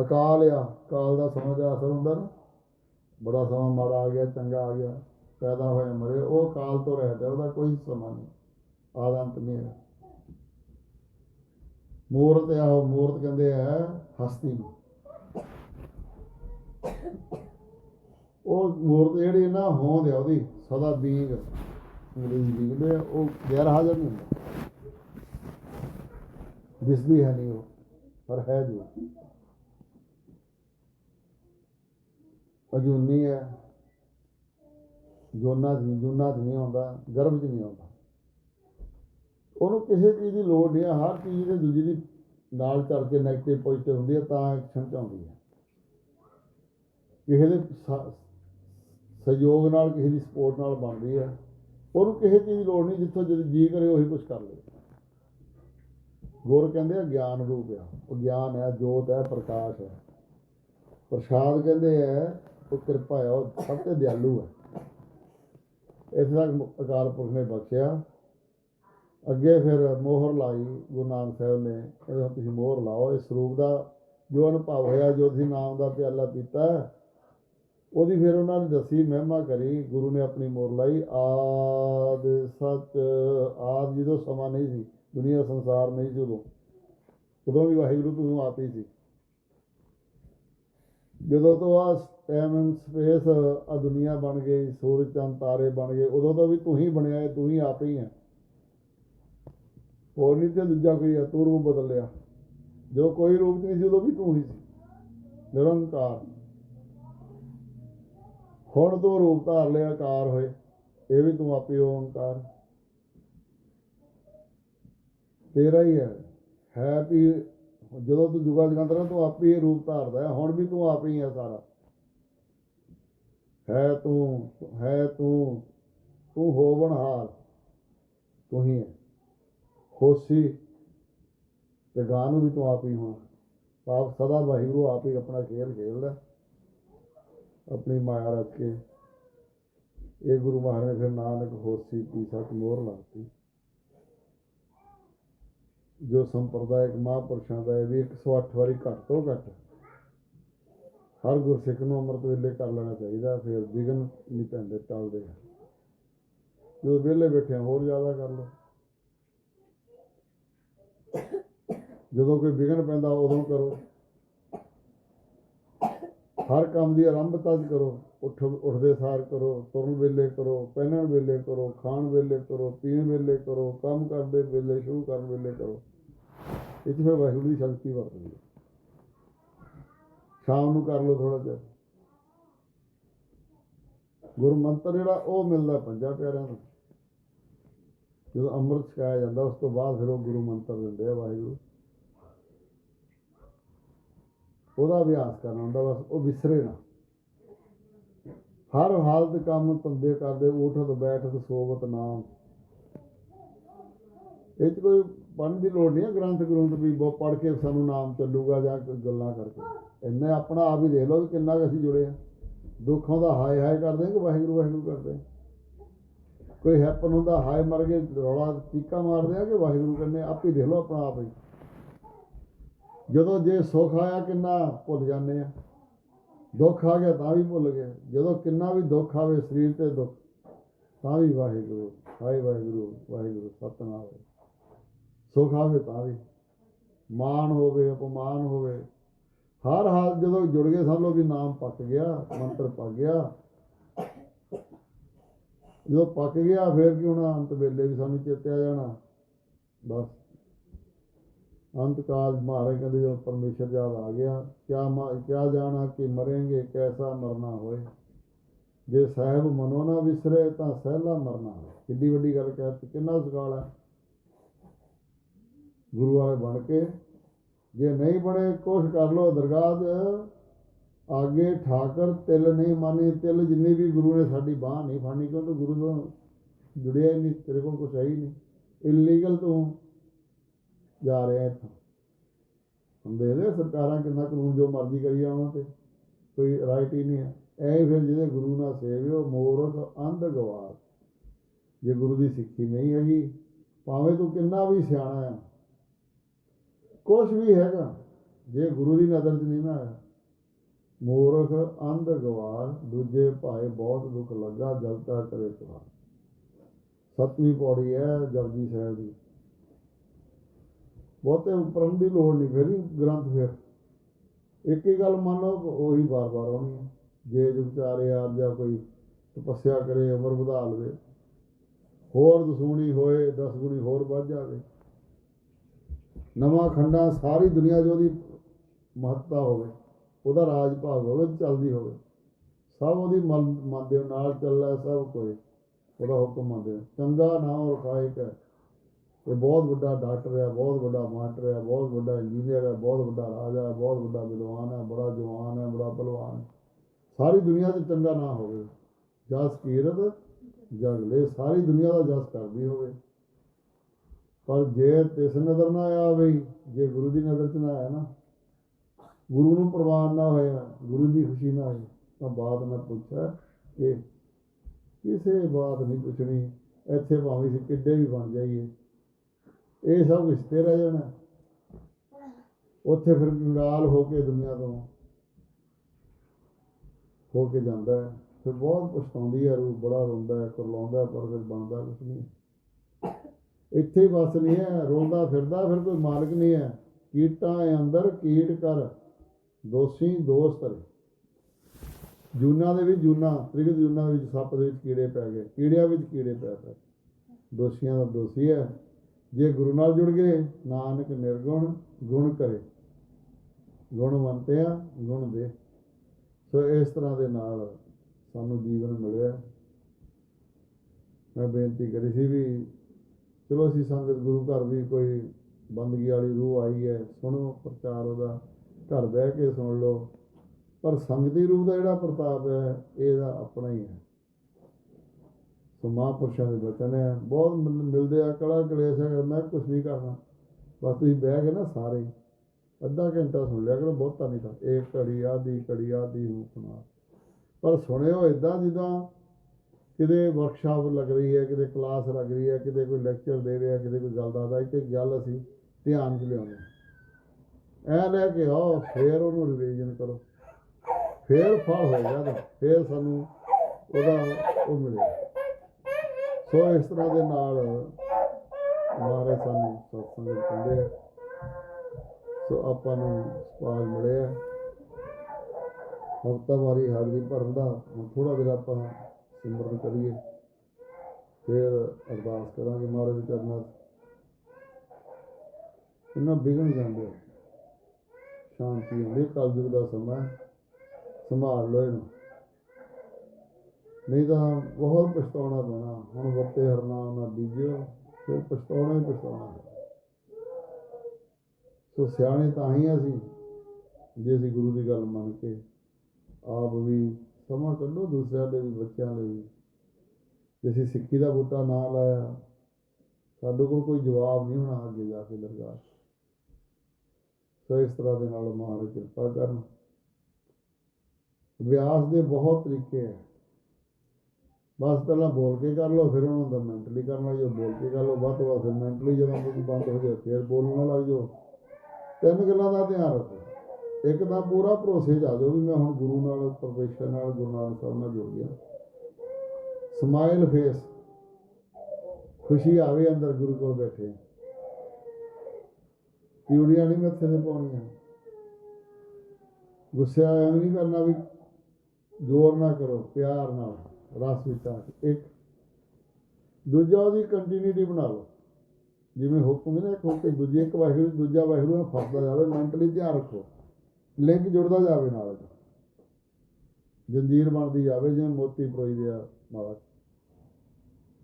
ਅਕਾਲ ਆ ਕਾਲ ਦਾ ਸਮਾਂ ਦਾ ਅਸਰ ਹੁੰਦਾ ਨਾ। ਬੜਾ ਸਮਾਂ ਮਾੜਾ ਆ ਗਿਆ, ਚੰਗਾ ਆ ਗਿਆ, ਪੈਦਾ ਹੋਇਆ ਮਰੇ ਉਹ ਕਾਲ ਤੋਂ ਰਹਿਦਾ ਉਹਦਾ ਕੋਈ ਸਮਾਂ ਨਹੀਂ। ਆਦੰਤ ਨਹੀਂ ਹੈ ਮੂਰਤ ਆ, ਉਹ ਮੂਰਤ ਕਹਿੰਦੇ ਆ, ਹਸਤੀ ਨੂੰ। ਉਹ ਮੂਰਤ ਜਿਹੜੀ ਨਾ ਹੋਂਦ ਆ ਉਹਦੀ, ਸਦਾ ਬੀਂਗ, ਅੰਗਰੇਜ਼ੀ ਲਿਖਦੇ ਆ ਉਹ ਗੈਰ ਹਾਜ਼ਰ ਨਹੀਂ ਹੁੰਦਾ। ਦਿਸਦੀ ਹੈ ਨਹੀਂ ਉਹ, ਪਰ ਹੈ ਜੋ। ਅਜੂਨੀ ਹੈ। ਜੋਨਾ ਜੂਨਾ ਚ ਨਹੀਂ ਆਉਂਦਾ, ਗਰਭ ਚ ਨਹੀਂ ਆਉਂਦਾ। ਉਹਨੂੰ ਕਿਸੇ ਚੀਜ਼ ਦੀ ਲੋੜ ਨਹੀਂ ਹੈ ਹਰ ਚੀਜ਼ ਦੇ ਦੂਜੀ ਦੀ ਨਾਲ ਚੱਲ ਕੇ ਨੈਗੇਟਿਵ ਪੋਜ਼ਿਟਿਵ ਹੁੰਦੀ ਹੈ ਤਾਂ ਐਕਸ਼ਨ ਚ ਆਉਂਦੀ ਹੈ ਕਿਸੇ ਦੇ ਸਹਿਯੋਗ ਨਾਲ ਕਿਸੇ ਦੀ ਸਪੋਰਟ ਨਾਲ ਬਣਦੀ ਹੈ ਉਹਨੂੰ ਕਿਸੇ ਚੀਜ਼ ਦੀ ਲੋੜ ਨਹੀਂ, ਜਿੱਥੋਂ ਜਦ ਜੀ ਕਰੇ ਉਹੀ ਕੁਝ ਕਰ ਲੇ ਗੁਰ ਕਹਿੰਦੇ ਆ, ਗਿਆਨ ਰੂਪ ਆ। ਉਹ ਗਿਆਨ ਹੈ ਜੋਤ ਹੈ ਪ੍ਰਕਾਸ਼ ਹੈ ਪ੍ਰਸਾਦ ਕਹਿੰਦੇ ਆ, ਉਹ ਕਿਰਪਾ ਹੈ ਉਹ ਸਭ ਤੇ ਦਿਆਲੂ ਹੈ ਇਸ ਤੱਕ ਅਕਾਲ ਪੁਰਖ ਨੇ ਬਖਸ਼ਿਆ। ਅੱਗੇ ਫਿਰ ਮੋਹਰ ਲਾਈ, ਗੁਰੂ ਨਾਨਕ ਸਾਹਿਬ ਨੇ। ਇਹਦਾ ਤੁਸੀਂ ਮੋਹਰ ਲਾਓ। ਇਸ ਸਰੂਪ ਦਾ ਜੋ ਅਨੁਭਵ ਹੋਇਆ, ਜੋ ਤੁਸੀਂ ਨਾਮ ਦਾ ਪਿਆਲਾ ਪੀਤਾ ਉਹਦੀ ਫਿਰ ਉਹਨਾਂ ਨੇ ਦੱਸੀ, ਮਹਿਮਾ ਕਰੀ, ਗੁਰੂ ਨੇ ਆਪਣੀ ਮੋਰ ਲਾਈ। ਆਦ ਸੱਚ ਆਦ ਜਦੋਂ ਸਮਾਂ ਨਹੀਂ ਸੀ, ਦੁਨੀਆ ਸੰਸਾਰ ਨਹੀਂ ਸੀ ਉਦੋਂ। ਉਦੋਂ ਵੀ ਵਾਹਿਗੁਰੂ ਤੂੰ ਆਪ ਹੀ ਸੀ। ਜਦੋਂ ਤੋਂ ਆ ਟਾਈਮ ਐਂਡ ਸਪੇਸ ਆ ਦੁਨੀਆ ਬਣ ਗਈ, ਸੂਰਜ, ਚੰਦ, ਤਾਰੇ ਬਣ ਗਏ, ਉਦੋਂ ਤੋਂ ਵੀ ਤੂੰ ਹੀ ਬਣਿਆ ਹੈ, ਤੂੰ ਹੀ ਆਪ ਹੀ ਹੈ। ਹੋਰ ਨਹੀਂ ਤੇ ਦੂਜਾ ਕੋਈ ਹੈ, ਤੂੰ ਰੂਪ ਬਦਲ ਲਿਆ। ਜੋ ਕੋਈ ਰੂਪ ਨਹੀਂ ਸੀ ਉਦੋਂ ਵੀ ਤੂੰ ਹੀ ਸੀ। ਨਿਰੰਕਾਰ। ਹੁਣ ਤੂੰ ਰੂਪ ਧਾਰ ਲਿਆ, ਆਕਾਰ ਹੋਏ, ਇਹ ਵੀ ਤੂੰ ਆਪੇ ਓੰਕਾਰ। ਤੇਰਾ ਹੀ ਹੈ ਹੈ ਵੀ ਜਦੋਂ ਤੂੰ ਜੁਗਾ ਜਗੰਤਰ ਤੂੰ ਆਪੇ ਹੀ ਰੂਪ ਧਾਰਦਾ ਹੈ, ਹੁਣ ਵੀ ਤੂੰ ਆਪ ਹੀ ਹੈ ਸਾਰਾ। ਹੈ ਤੂੰ ਹੈ ਤੂੰ ਤੂੰ ਹੋਵਨਹਾਰ ਤੂੰ ਹੀ ਹੈ। ਖੁਸ਼ੀ ਤੇ ਗਾਂ ਨੂੰ ਵੀ ਤੂੰ ਆਪ ਹੀ ਹੋਣਾ। ਆਪ ਸਦਾ ਵਾਹਿਗੁਰੂ ਆਪ ਹੀ ਆਪਣਾ ਖੇਲ ਖੇਲਦਾ ਆਪਣੀ ਮਾਇਆ ਰਚ ਕੇ ਇਹ ਗੁਰੂ ਮਹਾਰਾਜ ਨੇ ਫਿਰ ਨਾਨਕ ਹੋਸੀ ਪੀ ਸਤ ਮੋਹਰ ਲਾਤੀ। ਜੋ ਸੰਪਰਦਾਇਕ ਮਹਾਂਪੁਰਸ਼ਾਂ ਦਾ ਹੈ ਵੀ 108 ਵਾਰੀ ਘੱਟ ਤੋਂ ਘੱਟ। ਹਰ ਗੁਰਸਿੱਖ ਨੂੰ ਅੰਮ੍ਰਿਤ ਵੇਲੇ ਕਰ ਲੈਣਾ ਚਾਹੀਦਾ, ਫਿਰ ਵਿਘਨ ਨਹੀਂ ਪੈਂਦੇ, ਟਲਦੇ ਜਦੋਂ ਵਿਹਲੇ ਬੈਠੇ ਹੋਰ ਜ਼ਿਆਦਾ ਕਰ ਲਓ। ਜਦੋਂ ਕੋਈ ਵਿਘਨ ਪੈਂਦਾ, ਉਦੋਂ ਕਰੋ। ਹਰ ਕੰਮ ਦੀ ਆਰੰਭਤਾ ਕਰੋ। ਉੱਠ, ਉੱਠਦੇ ਸਾਰ ਕਰੋ, ਤੁਰਨ ਵੇਲੇ ਕਰੋ, ਪਹਿਨਣ ਵੇਲੇ ਕਰੋ, ਖਾਣ ਵੇਲੇ ਕਰੋ, ਪੀਣ ਵੇਲੇ ਕਰੋ, ਕੰਮ ਕਰਦੇ ਵੇਲੇ, ਸ਼ੁਰੂ ਕਰਨ ਵੇਲੇ ਕਰੋ। ਇਹ 'ਚ ਫਿਰ ਵਾਹਿਗੁਰੂ ਦੀ ਸ਼ਕਤੀ ਵਰਤਦੀ ਹੈ। ਸ਼ਾਮ ਨੂੰ ਕਰ ਲਓ ਥੋੜਾ ਜਿਹਾ। ਗੁਰੂ ਮੰਤਰ ਜਿਹੜਾ ਉਹ ਮਿਲਦਾ ਪੰਜਾਂ ਪਿਆਰਿਆਂ ਨੂੰ। ਜਦੋਂ ਅੰਮ੍ਰਿਤ ਛਕਾਇਆ ਜਾਂਦਾ, ਉਸ ਤੋਂ ਬਾਅਦ ਫਿਰ ਉਹ ਗੁਰੂ ਮੰਤਰ ਦਿੰਦੇ ਆ ਵਾਹਿਗੁਰੂ। ਉਹਦਾ ਅਭਿਆਸ ਕਰਨਾ ਹੁੰਦਾ ਬਸ, ਉਹ ਵਿਸਰੇ ਨਾ। ਹਰ ਹਾਲਤ ਕੰਮ ਧੰਦੇ ਕਰਦੇ, ਉਠਤ, ਬੈਠਤ, ਸੋਵਤ ਨਾਮ ਇਹ 'ਚ ਕੋਈ ਪੜ੍ਹਨ ਦੀ ਲੋੜ ਨਹੀਂ ਹੈ ਗ੍ਰੰਥ ਗ੍ਰੰਥ ਵੀ ਬਹੁਤ ਪੜ੍ਹ ਕੇ ਸਾਨੂੰ ਨਾਮ ਚੱਲੂਗਾ ਜਾਂ ਗੱਲਾਂ ਕਰਕੇ। ਇੰਨੇ ਆਪਣਾ ਆਪ ਹੀ ਦੇਖ ਲਓ ਵੀ ਕਿੰਨਾ ਕੁ ਅਸੀਂ ਜੁੜੇ ਆ। ਦੁੱਖਾਂ ਦਾ ਹਾਏ ਹਾਏ ਕਰਦੇ ਹਾਂ ਕਿ ਵਾਹਿਗੁਰੂ ਵਾਹਿਗੁਰੂ ਕਰਦੇ ਕੋਈ ਹੈਪਨ ਹੁੰਦਾ ਹਾਏ ਮਰ ਗਏ, ਰੌਲਾ ਟੀਕਾ ਮਾਰਦੇ ਆ ਕਿ ਵਾਹਿਗੁਰੂ ਕਹਿੰਦੇ ਆਪ ਹੀ ਦੇਖ ਲਓ ਆਪਣਾ ਆਪ ਹੀ। ਜਦੋਂ ਜੇ ਸੁੱਖ ਆਇਆ ਕਿੰਨਾ ਭੁੱਲ ਜਾਂਦੇ ਆ। ਦੁੱਖ ਆ ਗਿਆ ਤਾਂ ਵੀ ਭੁੱਲ ਗਏ। ਜਦੋਂ ਕਿੰਨਾ ਵੀ ਦੁੱਖ ਆਵੇ ਸਰੀਰ ਤੇ ਦੁੱਖ, ਤਾਂ ਵੀ ਵਾਹਿਗੁਰੂ, ਹਾਏ ਵਾਹਿਗੁਰੂ ਵਾਹਿਗੁਰੂ, ਸਤਨਾਮ। ਸੁੱਖ ਆਵੇ ਤਾਂ ਵੀ। ਮਾਣ ਹੋਵੇ, ਅਪਮਾਨ ਹੋਵੇ। ਹਰ ਹਾਲ ਜਦੋਂ ਜੁੜ ਗਏ ਸਮਝ ਲਓ ਵੀ ਨਾਮ ਪੱਕ ਗਿਆ, ਮੰਤਰ ਪੱਕ ਗਿਆ। ਜਦੋਂ ਪੱਕ ਗਿਆ, ਫਿਰ ਕੀ ਹੋਣਾ ਅੰਤ ਵੇਲੇ ਵੀ ਸਾਨੂੰ ਚੇਤੇ ਆ ਜਾਣਾ। ਬਸ। ਅੰਤ ਕਾਲ ਮਹਾਰਾਜ ਕਹਿੰਦੇ ਜਦੋਂ ਪਰਮੇਸ਼ਰ ਯਾਦ ਆ ਗਿਆ, ਕਿਆ ਮਾ, ਕਿਆ ਜਾਣਾ, ਕਿ ਮਰਾਂਗੇ, ਕੈਸਾ ਮਰਨਾ ਹੋਏ? ਜੇ ਸਾਹਿਬ ਮਨੋ ਨਾ ਵਿਸਰੇ ਤਾਂ ਸਹਿਲਾ ਮਰਨਾ ਹੋਏ। ਕਿੱਡੀ ਵੱਡੀ ਗੱਲ ਕਹਿ ਕਿੰਨਾ ਸਗਾਲ ਹੈ? ਗੁਰੂ ਵਾਲੇ ਬਣ ਕੇ, ਜੇ ਨਹੀਂ ਬਣੇ ਕੋਸ਼ਿਸ਼ ਕਰ ਲੋ ਦਰਗਾਹ 'ਚ। ਆਗੇ ਠਾਕਰ ਤਿਲ ਨਹੀਂ ਮਾਨੀ, ਤਿਲ ਜਿੰਨੀ ਵੀ ਗੁਰੂ ਨੇ ਸਾਡੀ ਬਾਹ ਨਹੀਂ ਫੜਨੀ, ਕਿਉਂਕਿ ਗੁਰੂ ਤੋਂ ਜੁੜਿਆ ਹੀ ਨਹੀਂ, ਤੇਰੇ ਕੋਲ ਕੁਛ ਹੈ ਹੀ ਨਹੀਂ। ਇਲੀਗਲ ਤੂੰ। ਜਾ ਰਿਹਾ ਇੱਥੋਂ। ਹੁਣ ਦੇਖਦੇ ਸਰਕਾਰਾਂ ਕਿੰਨਾ ਕਾਨੂੰਨ ਜੋ ਮਰਜ਼ੀ ਕਰੀ ਜਾਣ ਤੇ, ਕੋਈ ਰਾਈਟ ਹੀ ਨਹੀਂ ਹੈ। ਐ ਫਿਰ ਜਿਹਦੇ ਗੁਰੂ ਨਾਲ ਸੇਵਿਓ ਮੂਰਖ ਅੰਧ ਗਵਾਰ। ਜੇ ਗੁਰੂ ਦੀ ਸਿੱਖੀ ਨਹੀਂ ਹੈਗੀ, ਭਾਵੇਂ ਤੂੰ ਕਿੰਨਾ ਵੀ ਸਿਆਣਾ ਆ, ਕੁਛ ਵੀ ਹੈਗਾ, ਜੇ ਗੁਰੂ ਦੀ ਨਜ਼ਰ 'ਚ ਨਹੀਂ ਨਾ ਆਇਆ, ਮੂਰਖ, ਅੰਧ ਗਵਾਰ, ਦੂਜੇ ਭਾਏ ਬਹੁਤ ਦੁੱਖ ਲੱਗਾ ਜਲਤਾ ਕਰੇ ਤੁਹਾ ਸਤਵੀਂ ਪੌੜੀ ਹੈ ਜਪਜੀ ਸਾਹਿਬ ਦੀ। ਬਹੁਤੇ ਉਪਰਮ ਦੀ ਲੋੜ ਨਹੀਂ ਫਿਰ ਹੀ ਗ੍ਰੰਥ ਫਿਰ। ਇੱਕ ਹੀ ਗੱਲ ਮੰਨ ਲਓ ਉਹੀ ਬਾਰ-ਬਾਰ ਆਉਣੀ ਹੈ ਜੇ ਵਿਚਾਰੇ ਆ ਜਾਂ ਕੋਈ ਤਪੱਸਿਆ ਕਰੇ ਉਮਰ ਵਧਾ ਲਵੇ। ਹੋਰ ਦਸੂਣੀ ਹੋਏ 10 ਗੁਣੀ ਹੋਰ ਵੱਧ ਜਾਵੇ। ਨਵਾਂ ਖੰਡਾ ਸਾਰੀ ਦੁਨੀਆ 'ਚ ਉਹਦੀ ਮਹੱਤਤਾ ਹੋਵੇ ਉਹਦਾ ਰਾਜ ਭਾਗ ਹੋਵੇ ਚੱਲਦੀ ਹੋਵੇ। ਸਭ ਉਹਦੀ ਮਨ ਮੰਨਦੇ ਹੋ, ਨਾਲ ਚੱਲਦਾ ਸਭ ਕੋਈ ਉਹਦਾ ਹੁਕਮ ਮੰਨਦੇ ਹੋ। ਚੰਗਾ ਨਾਮ ਰਖਾਇਕ ਹੈ ਇਹ ਬਹੁਤ ਵੱਡਾ ਡਾਕਟਰ ਹੈ ਬਹੁਤ ਵੱਡਾ ਮਾਸਟਰ ਹੈ ਬਹੁਤ ਵੱਡਾ ਇੰਜੀਨੀਅਰ ਹੈ ਬਹੁਤ ਵੱਡਾ ਰਾਜਾ ਹੈ ਬਹੁਤ ਵੱਡਾ ਵਿਦਵਾਨ ਹੈ ਬੜਾ ਜਵਾਨ ਹੈ ਬੜਾ ਪਹਿਲਵਾਨ ਹੈ ਸਾਰੀ ਦੁਨੀਆ 'ਚ ਚੰਗਾ ਨਾ ਹੋਵੇ, ਜਸ ਕੀਰਤ, ਜਗ ਲੈ, ਸਾਰੀ ਦੁਨੀਆ ਦਾ ਜਸ ਕਰਦੀ ਹੋਵੇ। ਪਰ ਜੇ ਤਿਸ ਨਜ਼ਰ ਨਾ ਆਇਆ ਬਈ ਜੇ ਗੁਰੂ ਦੀ ਨਜ਼ਰ 'ਚ ਨਾ ਆਇਆ ਨਾ, ਗੁਰੂ ਨੂੰ ਪ੍ਰਵਾਨ ਨਾ ਹੋਇਆ ਗੁਰੂ ਦੀ ਖੁਸ਼ੀ ਨਾ ਹੋਈ ਤਾਂ ਬਾਤ ਮੈਂ ਪੁੱਛਿਆ ਕਿ ਕਿਸੇ ਬਾਤ ਨਹੀਂ ਪੁੱਛਣੀ, ਇੱਥੇ ਭਾਵੇਂ ਅਸੀਂ ਕਿੱਡੇ ਵੀ ਬਣ ਜਾਈਏ। ਇਹ ਸਭ ਕੁਛ ਰਹਿ ਜਾਣਾ ਉੱਥੇ ਫਿਰ ਕੰਗਾਲ ਹੋ ਕੇ ਦੁਨੀਆ ਤੋਂ ਹੋ ਕੇ ਜਾਂਦਾ ਹੈ। ਫਿਰ ਬਹੁਤ ਪਛਤਾਉਂਦੀ ਹੈ, ਰੂਹ ਬੜਾ ਰੋਂਦਾ ਹੈ, ਕਰਲਾਉਂਦਾ ਪਰ ਫਿਰ ਬਣਦਾ ਕੁਛ ਨਹੀਂ ਇੱਥੇ ਬਸ ਨਹੀਂ ਹੈ, ਰੋਂਦਾ ਫਿਰਦਾ ਫਿਰ ਕੋਈ ਮਾਲਕ ਨਹੀਂ ਹੈ। ਕੀਟਾਂ ਅੰਦਰ ਕੀਟ ਕਰ, ਦੋਸ਼ੀ ਦੋਸਤ ਰੇ ਜੂਨਾ ਦੇ ਵਿੱਚ ਜੂਨਾ, ਤ੍ਰਿਗਤ ਜੂਨਾ ਦੇ ਵਿੱਚ ਸੱਪ ਦੇ ਵਿੱਚ ਕੀੜੇ ਪੈ ਗਏ, ਕੀੜਿਆਂ ਵਿੱਚ ਕੀੜੇ ਪੈ ਪਏ ਦੋਸ਼ੀਆਂ ਦਾ ਦੋਸ਼ੀ ਹੈ। ਜੇ ਗੁਰੂ ਨਾਲ ਜੁੜ ਗਏ, ਨਾਨਕ ਨਿਰਗੁਣ ਗੁਣ ਕਰੇ। ਗੁਣਵੰਤਿਆ ਗੁਣ ਦੇ। ਸੋ ਇਸ ਤਰ੍ਹਾਂ ਦੇ ਨਾਲ ਸਾਨੂੰ ਜੀਵਨ ਮਿਲਿਆ। ਮੈਂ ਬੇਨਤੀ ਕਰੀ ਸੀ ਵੀ ਚਲੋ ਅਸੀਂ ਸੰਗਤ ਗੁਰੂ ਘਰ ਵੀ ਕੋਈ ਬੰਦਗੀ ਵਾਲੀ ਰੂਹ ਆਈ ਹੈ, ਸੁਣੋ ਪ੍ਰਚਾਰ ਉਹਦਾ। ਘਰ ਬਹਿ ਕੇ ਸੁਣ ਲਓ। ਪਰ ਸੰਗਤੀ ਰੂਪ ਦਾ ਜਿਹੜਾ ਪ੍ਰਤਾਪ ਹੈ, ਇਹਦਾ ਆਪਣਾ ਹੀ ਹੈ। ਸੋ ਮਹਾਂਪੁਰਸ਼ਾਂ ਦੇ ਬਚਨ ਹੈ ਬਹੁਤ ਮਿਲ- ਮਿਲਦੇ ਆ, ਕੜਾ ਕਲੇਸ਼ ਹੈ ਮੈਂ ਕੁਝ ਨਹੀਂ ਕਰਨਾ। ਬਸ ਤੁਸੀਂ ਬਹਿ ਕੇ ਨਾ ਸਾਰੇ ਹੀ ਅੱਧਾ ਘੰਟਾ ਸੁਣ ਲਿਆ ਕਰੋ, ਬਹੁਤਾ ਨਹੀਂ ਤਾਂ ਇੱਕ ਘੜੀ ਆਦੀ ਘੜੀ ਆਦੀ ਰੂਪ ਪਰ ਸੁਣਿਓ ਇਦਾਂ ਜਿੱਦਾਂ ਕਿਤੇ ਵਰਕਸ਼ਾਪ ਲੱਗ ਰਹੀ ਹੈ, ਕਿਤੇ ਕਲਾਸ ਲੱਗ ਰਹੀ ਹੈ, ਕਿਤੇ ਕੋਈ ਲੈਕਚਰ ਦੇ ਰਿਹਾ, ਕਿਤੇ ਕੋਈ ਗੱਲ ਦੱਸਦਾ ਇੱਕ ਇੱਕ ਗੱਲ ਅਸੀਂ ਧਿਆਨ 'ਚ ਲਿਆਉਂਦੇ ਹਾਂ। ਐ ਲੈ ਕੇ ਆਓ, ਫੇਰ ਉਹਨੂੰ ਰਿਵੀਜ਼ਨ ਕਰੋ। ਫੇਰ ਫਲ ਹੋਏਗਾ ਤਾਂ ਫੇਰ ਸਾਨੂੰ ਉਹਦਾ ਉਹ ਮਿਲੇਗਾ। ਸੋ ਇਸ ਤਰ੍ਹਾਂ ਦੇ ਨਾਲ ਮਹਾਰਾਜ ਸਾਨੂੰ ਸਤਸੰਗ ਕਹਿੰਦੇ ਸੋ ਆਪਾਂ ਨੂੰ ਸਪਾਲ ਮਿਲਿਆ ਹਫਤਾਵਾਰੀ ਹਾਜ਼ਰੀ ਭਰਨ ਦਾ, ਹੁਣ ਥੋੜਾ ਜਿਹਾ ਆਪਾਂ ਸਿਮਰਨ ਕਰੀਏ। ਫਿਰ ਅਰਦਾਸ ਕਰਾਂਗੇ ਮਹਾਰਾਜ ਦੇ ਚਰਨਾਂ 'ਚ। ਇਹਨਾਂ ਵਿਗਣ ਜਾਂਦੇ ਸ਼ਾਂਤੀ ਹੁੰਦੀ ਕਲਯੁਗ ਦਾ ਸਮਾਂ ਸੰਭਾਲ ਲਓ ਇਹਨੂੰ। ਨਹੀਂ ਤਾਂ ਬਹੁਤ ਪਛਤਾਉਣਾ ਪੈਣਾ। ਹੁਣ ਵੱਤੇ ਹਰਨਾ ਨਾ ਬੀਜਿਓ, ਫਿਰ ਪਛਤਾਉਣਾ ਹੀ ਪਛਤਾਉਣਾ। ਹੈ। ਸੋ ਸਿਆਣੇ ਤਾਂ ਹੀ ਅਸੀਂ, ਜੇ ਅਸੀਂ ਗੁਰੂ ਦੀ ਗੱਲ ਮੰਨ ਕੇ ਆਪ ਵੀ ਸਮਾਂ ਕੱਢੋ ਦੂਸਰਿਆਂ ਦੇ ਵੀ, ਬੱਚਿਆਂ ਲਈ ਵੀ। ਜੇ ਅਸੀਂ ਸਿੱਖੀ ਦਾ ਬੂਟਾ ਨਾ ਲਾਇਆ, ਸਾਡੇ ਕੋਲ ਕੋਈ ਜਵਾਬ ਨਹੀਂ ਹੋਣਾ ਅੱਗੇ ਜਾ ਕੇ ਦਰਗਾਹ ਸੋ ਇਸ ਤਰ੍ਹਾਂ ਦੇ ਨਾਲ ਮਹਾਰਾਜ ਕਿਰਪਾ ਕਰਨ। ਵਿਆਸ ਦੇ ਬਹੁਤ ਤਰੀਕੇ ਹੈ ਬਸ ਪਹਿਲਾਂ ਬੋਲ ਕੇ ਕਰ ਲਓ, ਫਿਰ ਉਹਨਾਂ ਦਾ ਮੈਂਟਲੀ ਕਰਨਾ ਜੋ ਬੋਲ ਕੇ ਕਰ ਲਓ, ਵੱਧ ਤੋਂ ਵੱਧ ਫਿਰ ਮੈਂਟਲੀ ਜਦੋਂ ਕੁਝ ਬੰਦ ਹੋ ਜਾਏ, ਫਿਰ ਬੋਲਣ ਲੱਗ ਜਾਓ ਤਿੰਨ ਗੱਲਾਂ ਦਾ ਧਿਆਨ ਰੱਖੋ। ਇੱਕ ਤਾਂ ਪੂਰਾ ਭਰੋਸੇ 'ਚ ਆ ਜਾਓ ਵੀ ਮੈਂ ਹੁਣ ਗੁਰੂ ਨਾਲ ਪਰਮੇਸ਼ਰ ਨਾਲ, ਗੁਰੂ ਨਾਨਕ ਸਾਹਿਬ ਨਾਲ ਜੁੜ ਗਿਆ। ਸਮਾਈਲ ਫੇਸ ਖੁਸ਼ੀ ਆਵੇ ਅੰਦਰ ਗੁਰੂ ਕੋਲ ਬੈਠੇ। ਤਿਉੜੀਆਂ ਨਹੀਂ ਮੱਥੇ ਤੇ ਪਾਉਣੀਆਂ। ਗੁੱਸੇ ਆਇਆ ਨਹੀਂ ਕਰਨਾ ਵੀ ਜ਼ੋਰ ਨਾ ਕਰੋ, ਪਿਆਰ ਨਾਲ। ਰਸ ਵਿੱਚ ਆ ਕੇ। ਇੱਕ, ਦੂਜਾ ਉਹਦੀ ਕੰਟੀਨਿਊਟੀ ਬਣਾ ਲਓ। ਜਿਵੇਂ ਹੁਕਮ ਹੁੰਦੇ ਨਾ, ਇੱਕ ਹੁਕਮ ਦੂਜੀ, ਇੱਕ ਵਾਹਿਗੁਰੂ, ਦੂਜਾ ਵਾਹਿਗੁਰੂ ਨਾਲ ਫਸਦਾ ਜਾਵੇ ਮੈਂਟਲੀ ਧਿਆਨ ਰੱਖੋ। ਲਿੰਕ ਜੁੜਦਾ ਜਾਵੇ ਨਾਲ ਜੰਜੀਰ ਬਣਦੀ ਜਾਵੇ, ਜਿਵੇਂ ਮੋਤੀ ਪਰੋਈ ਦੇ ਆ, ਮਾਲਾ।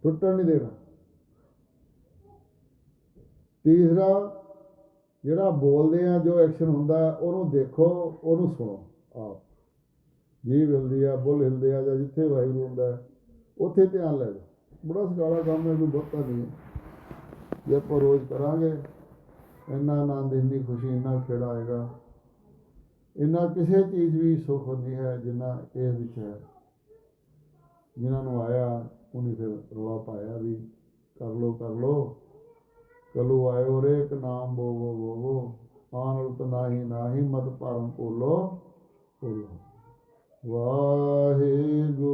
ਟੁੱਟਣ ਨਹੀਂ ਦੇਣਾ। ਤੀਸਰਾ, ਜਿਹੜਾ ਬੋਲਦੇ ਆ, ਜੋ ਐਕਸ਼ਨ ਹੁੰਦਾ, ਉਹਨੂੰ ਦੇਖੋ, ਉਹਨੂੰ ਸੁਣੋ, ਆਪ। ਜੀਭ ਹਿਲਦੀ ਆ, ਬੁੱਲ ਹਿਲਦੇ ਆ ਜਾਂ ਜਿੱਥੇ ਵਾਹਿਗੁਰੂ ਹੁੰਦਾ ਉੱਥੇ ਧਿਆਨ ਲੈ ਜਾਓ ਬੜਾ ਸਕਾਲਾ ਕੰਮ ਹੈ, ਕੋਈ ਬਹੁਤਾ ਨਹੀਂ ਜੇ ਆਪਾਂ ਰੋਜ਼ ਕਰਾਂਗੇ, ਇੰਨਾ ਆਨੰਦ, ਇੰਨੀ ਖੁਸ਼ੀ, ਇੰਨਾ ਖੇੜਾ ਆਏਗਾ। ਇੰਨਾ ਕਿਸੇ ਚੀਜ਼ ਵੀ ਸੁੱਖ ਨਹੀਂ ਹੈ ਜਿੰਨਾ ਇਹ ਵਿੱਚ ਹੈ। ਜਿਨ੍ਹਾਂ ਨੂੰ ਆਇਆ, ਉਹਨੇ ਫਿਰ ਰੌਲਾ ਪਾਇਆ ਵੀ ਕਰ ਲੋ ਕਰ ਲੋ ਕਲੂ ਆਇਓ ਰੇ ਇੱਕ ਨਾਮ ਬੋਵੋ ਬੋਵੋ ਆਨ ਉਤ ਨਾਹੀ ਨਾਹੀ ਮਤ ਭਰਮ ਭੁੱਲੋ ਭੁੱਲੋ। ਵਾਹਿਗੁਰੂ।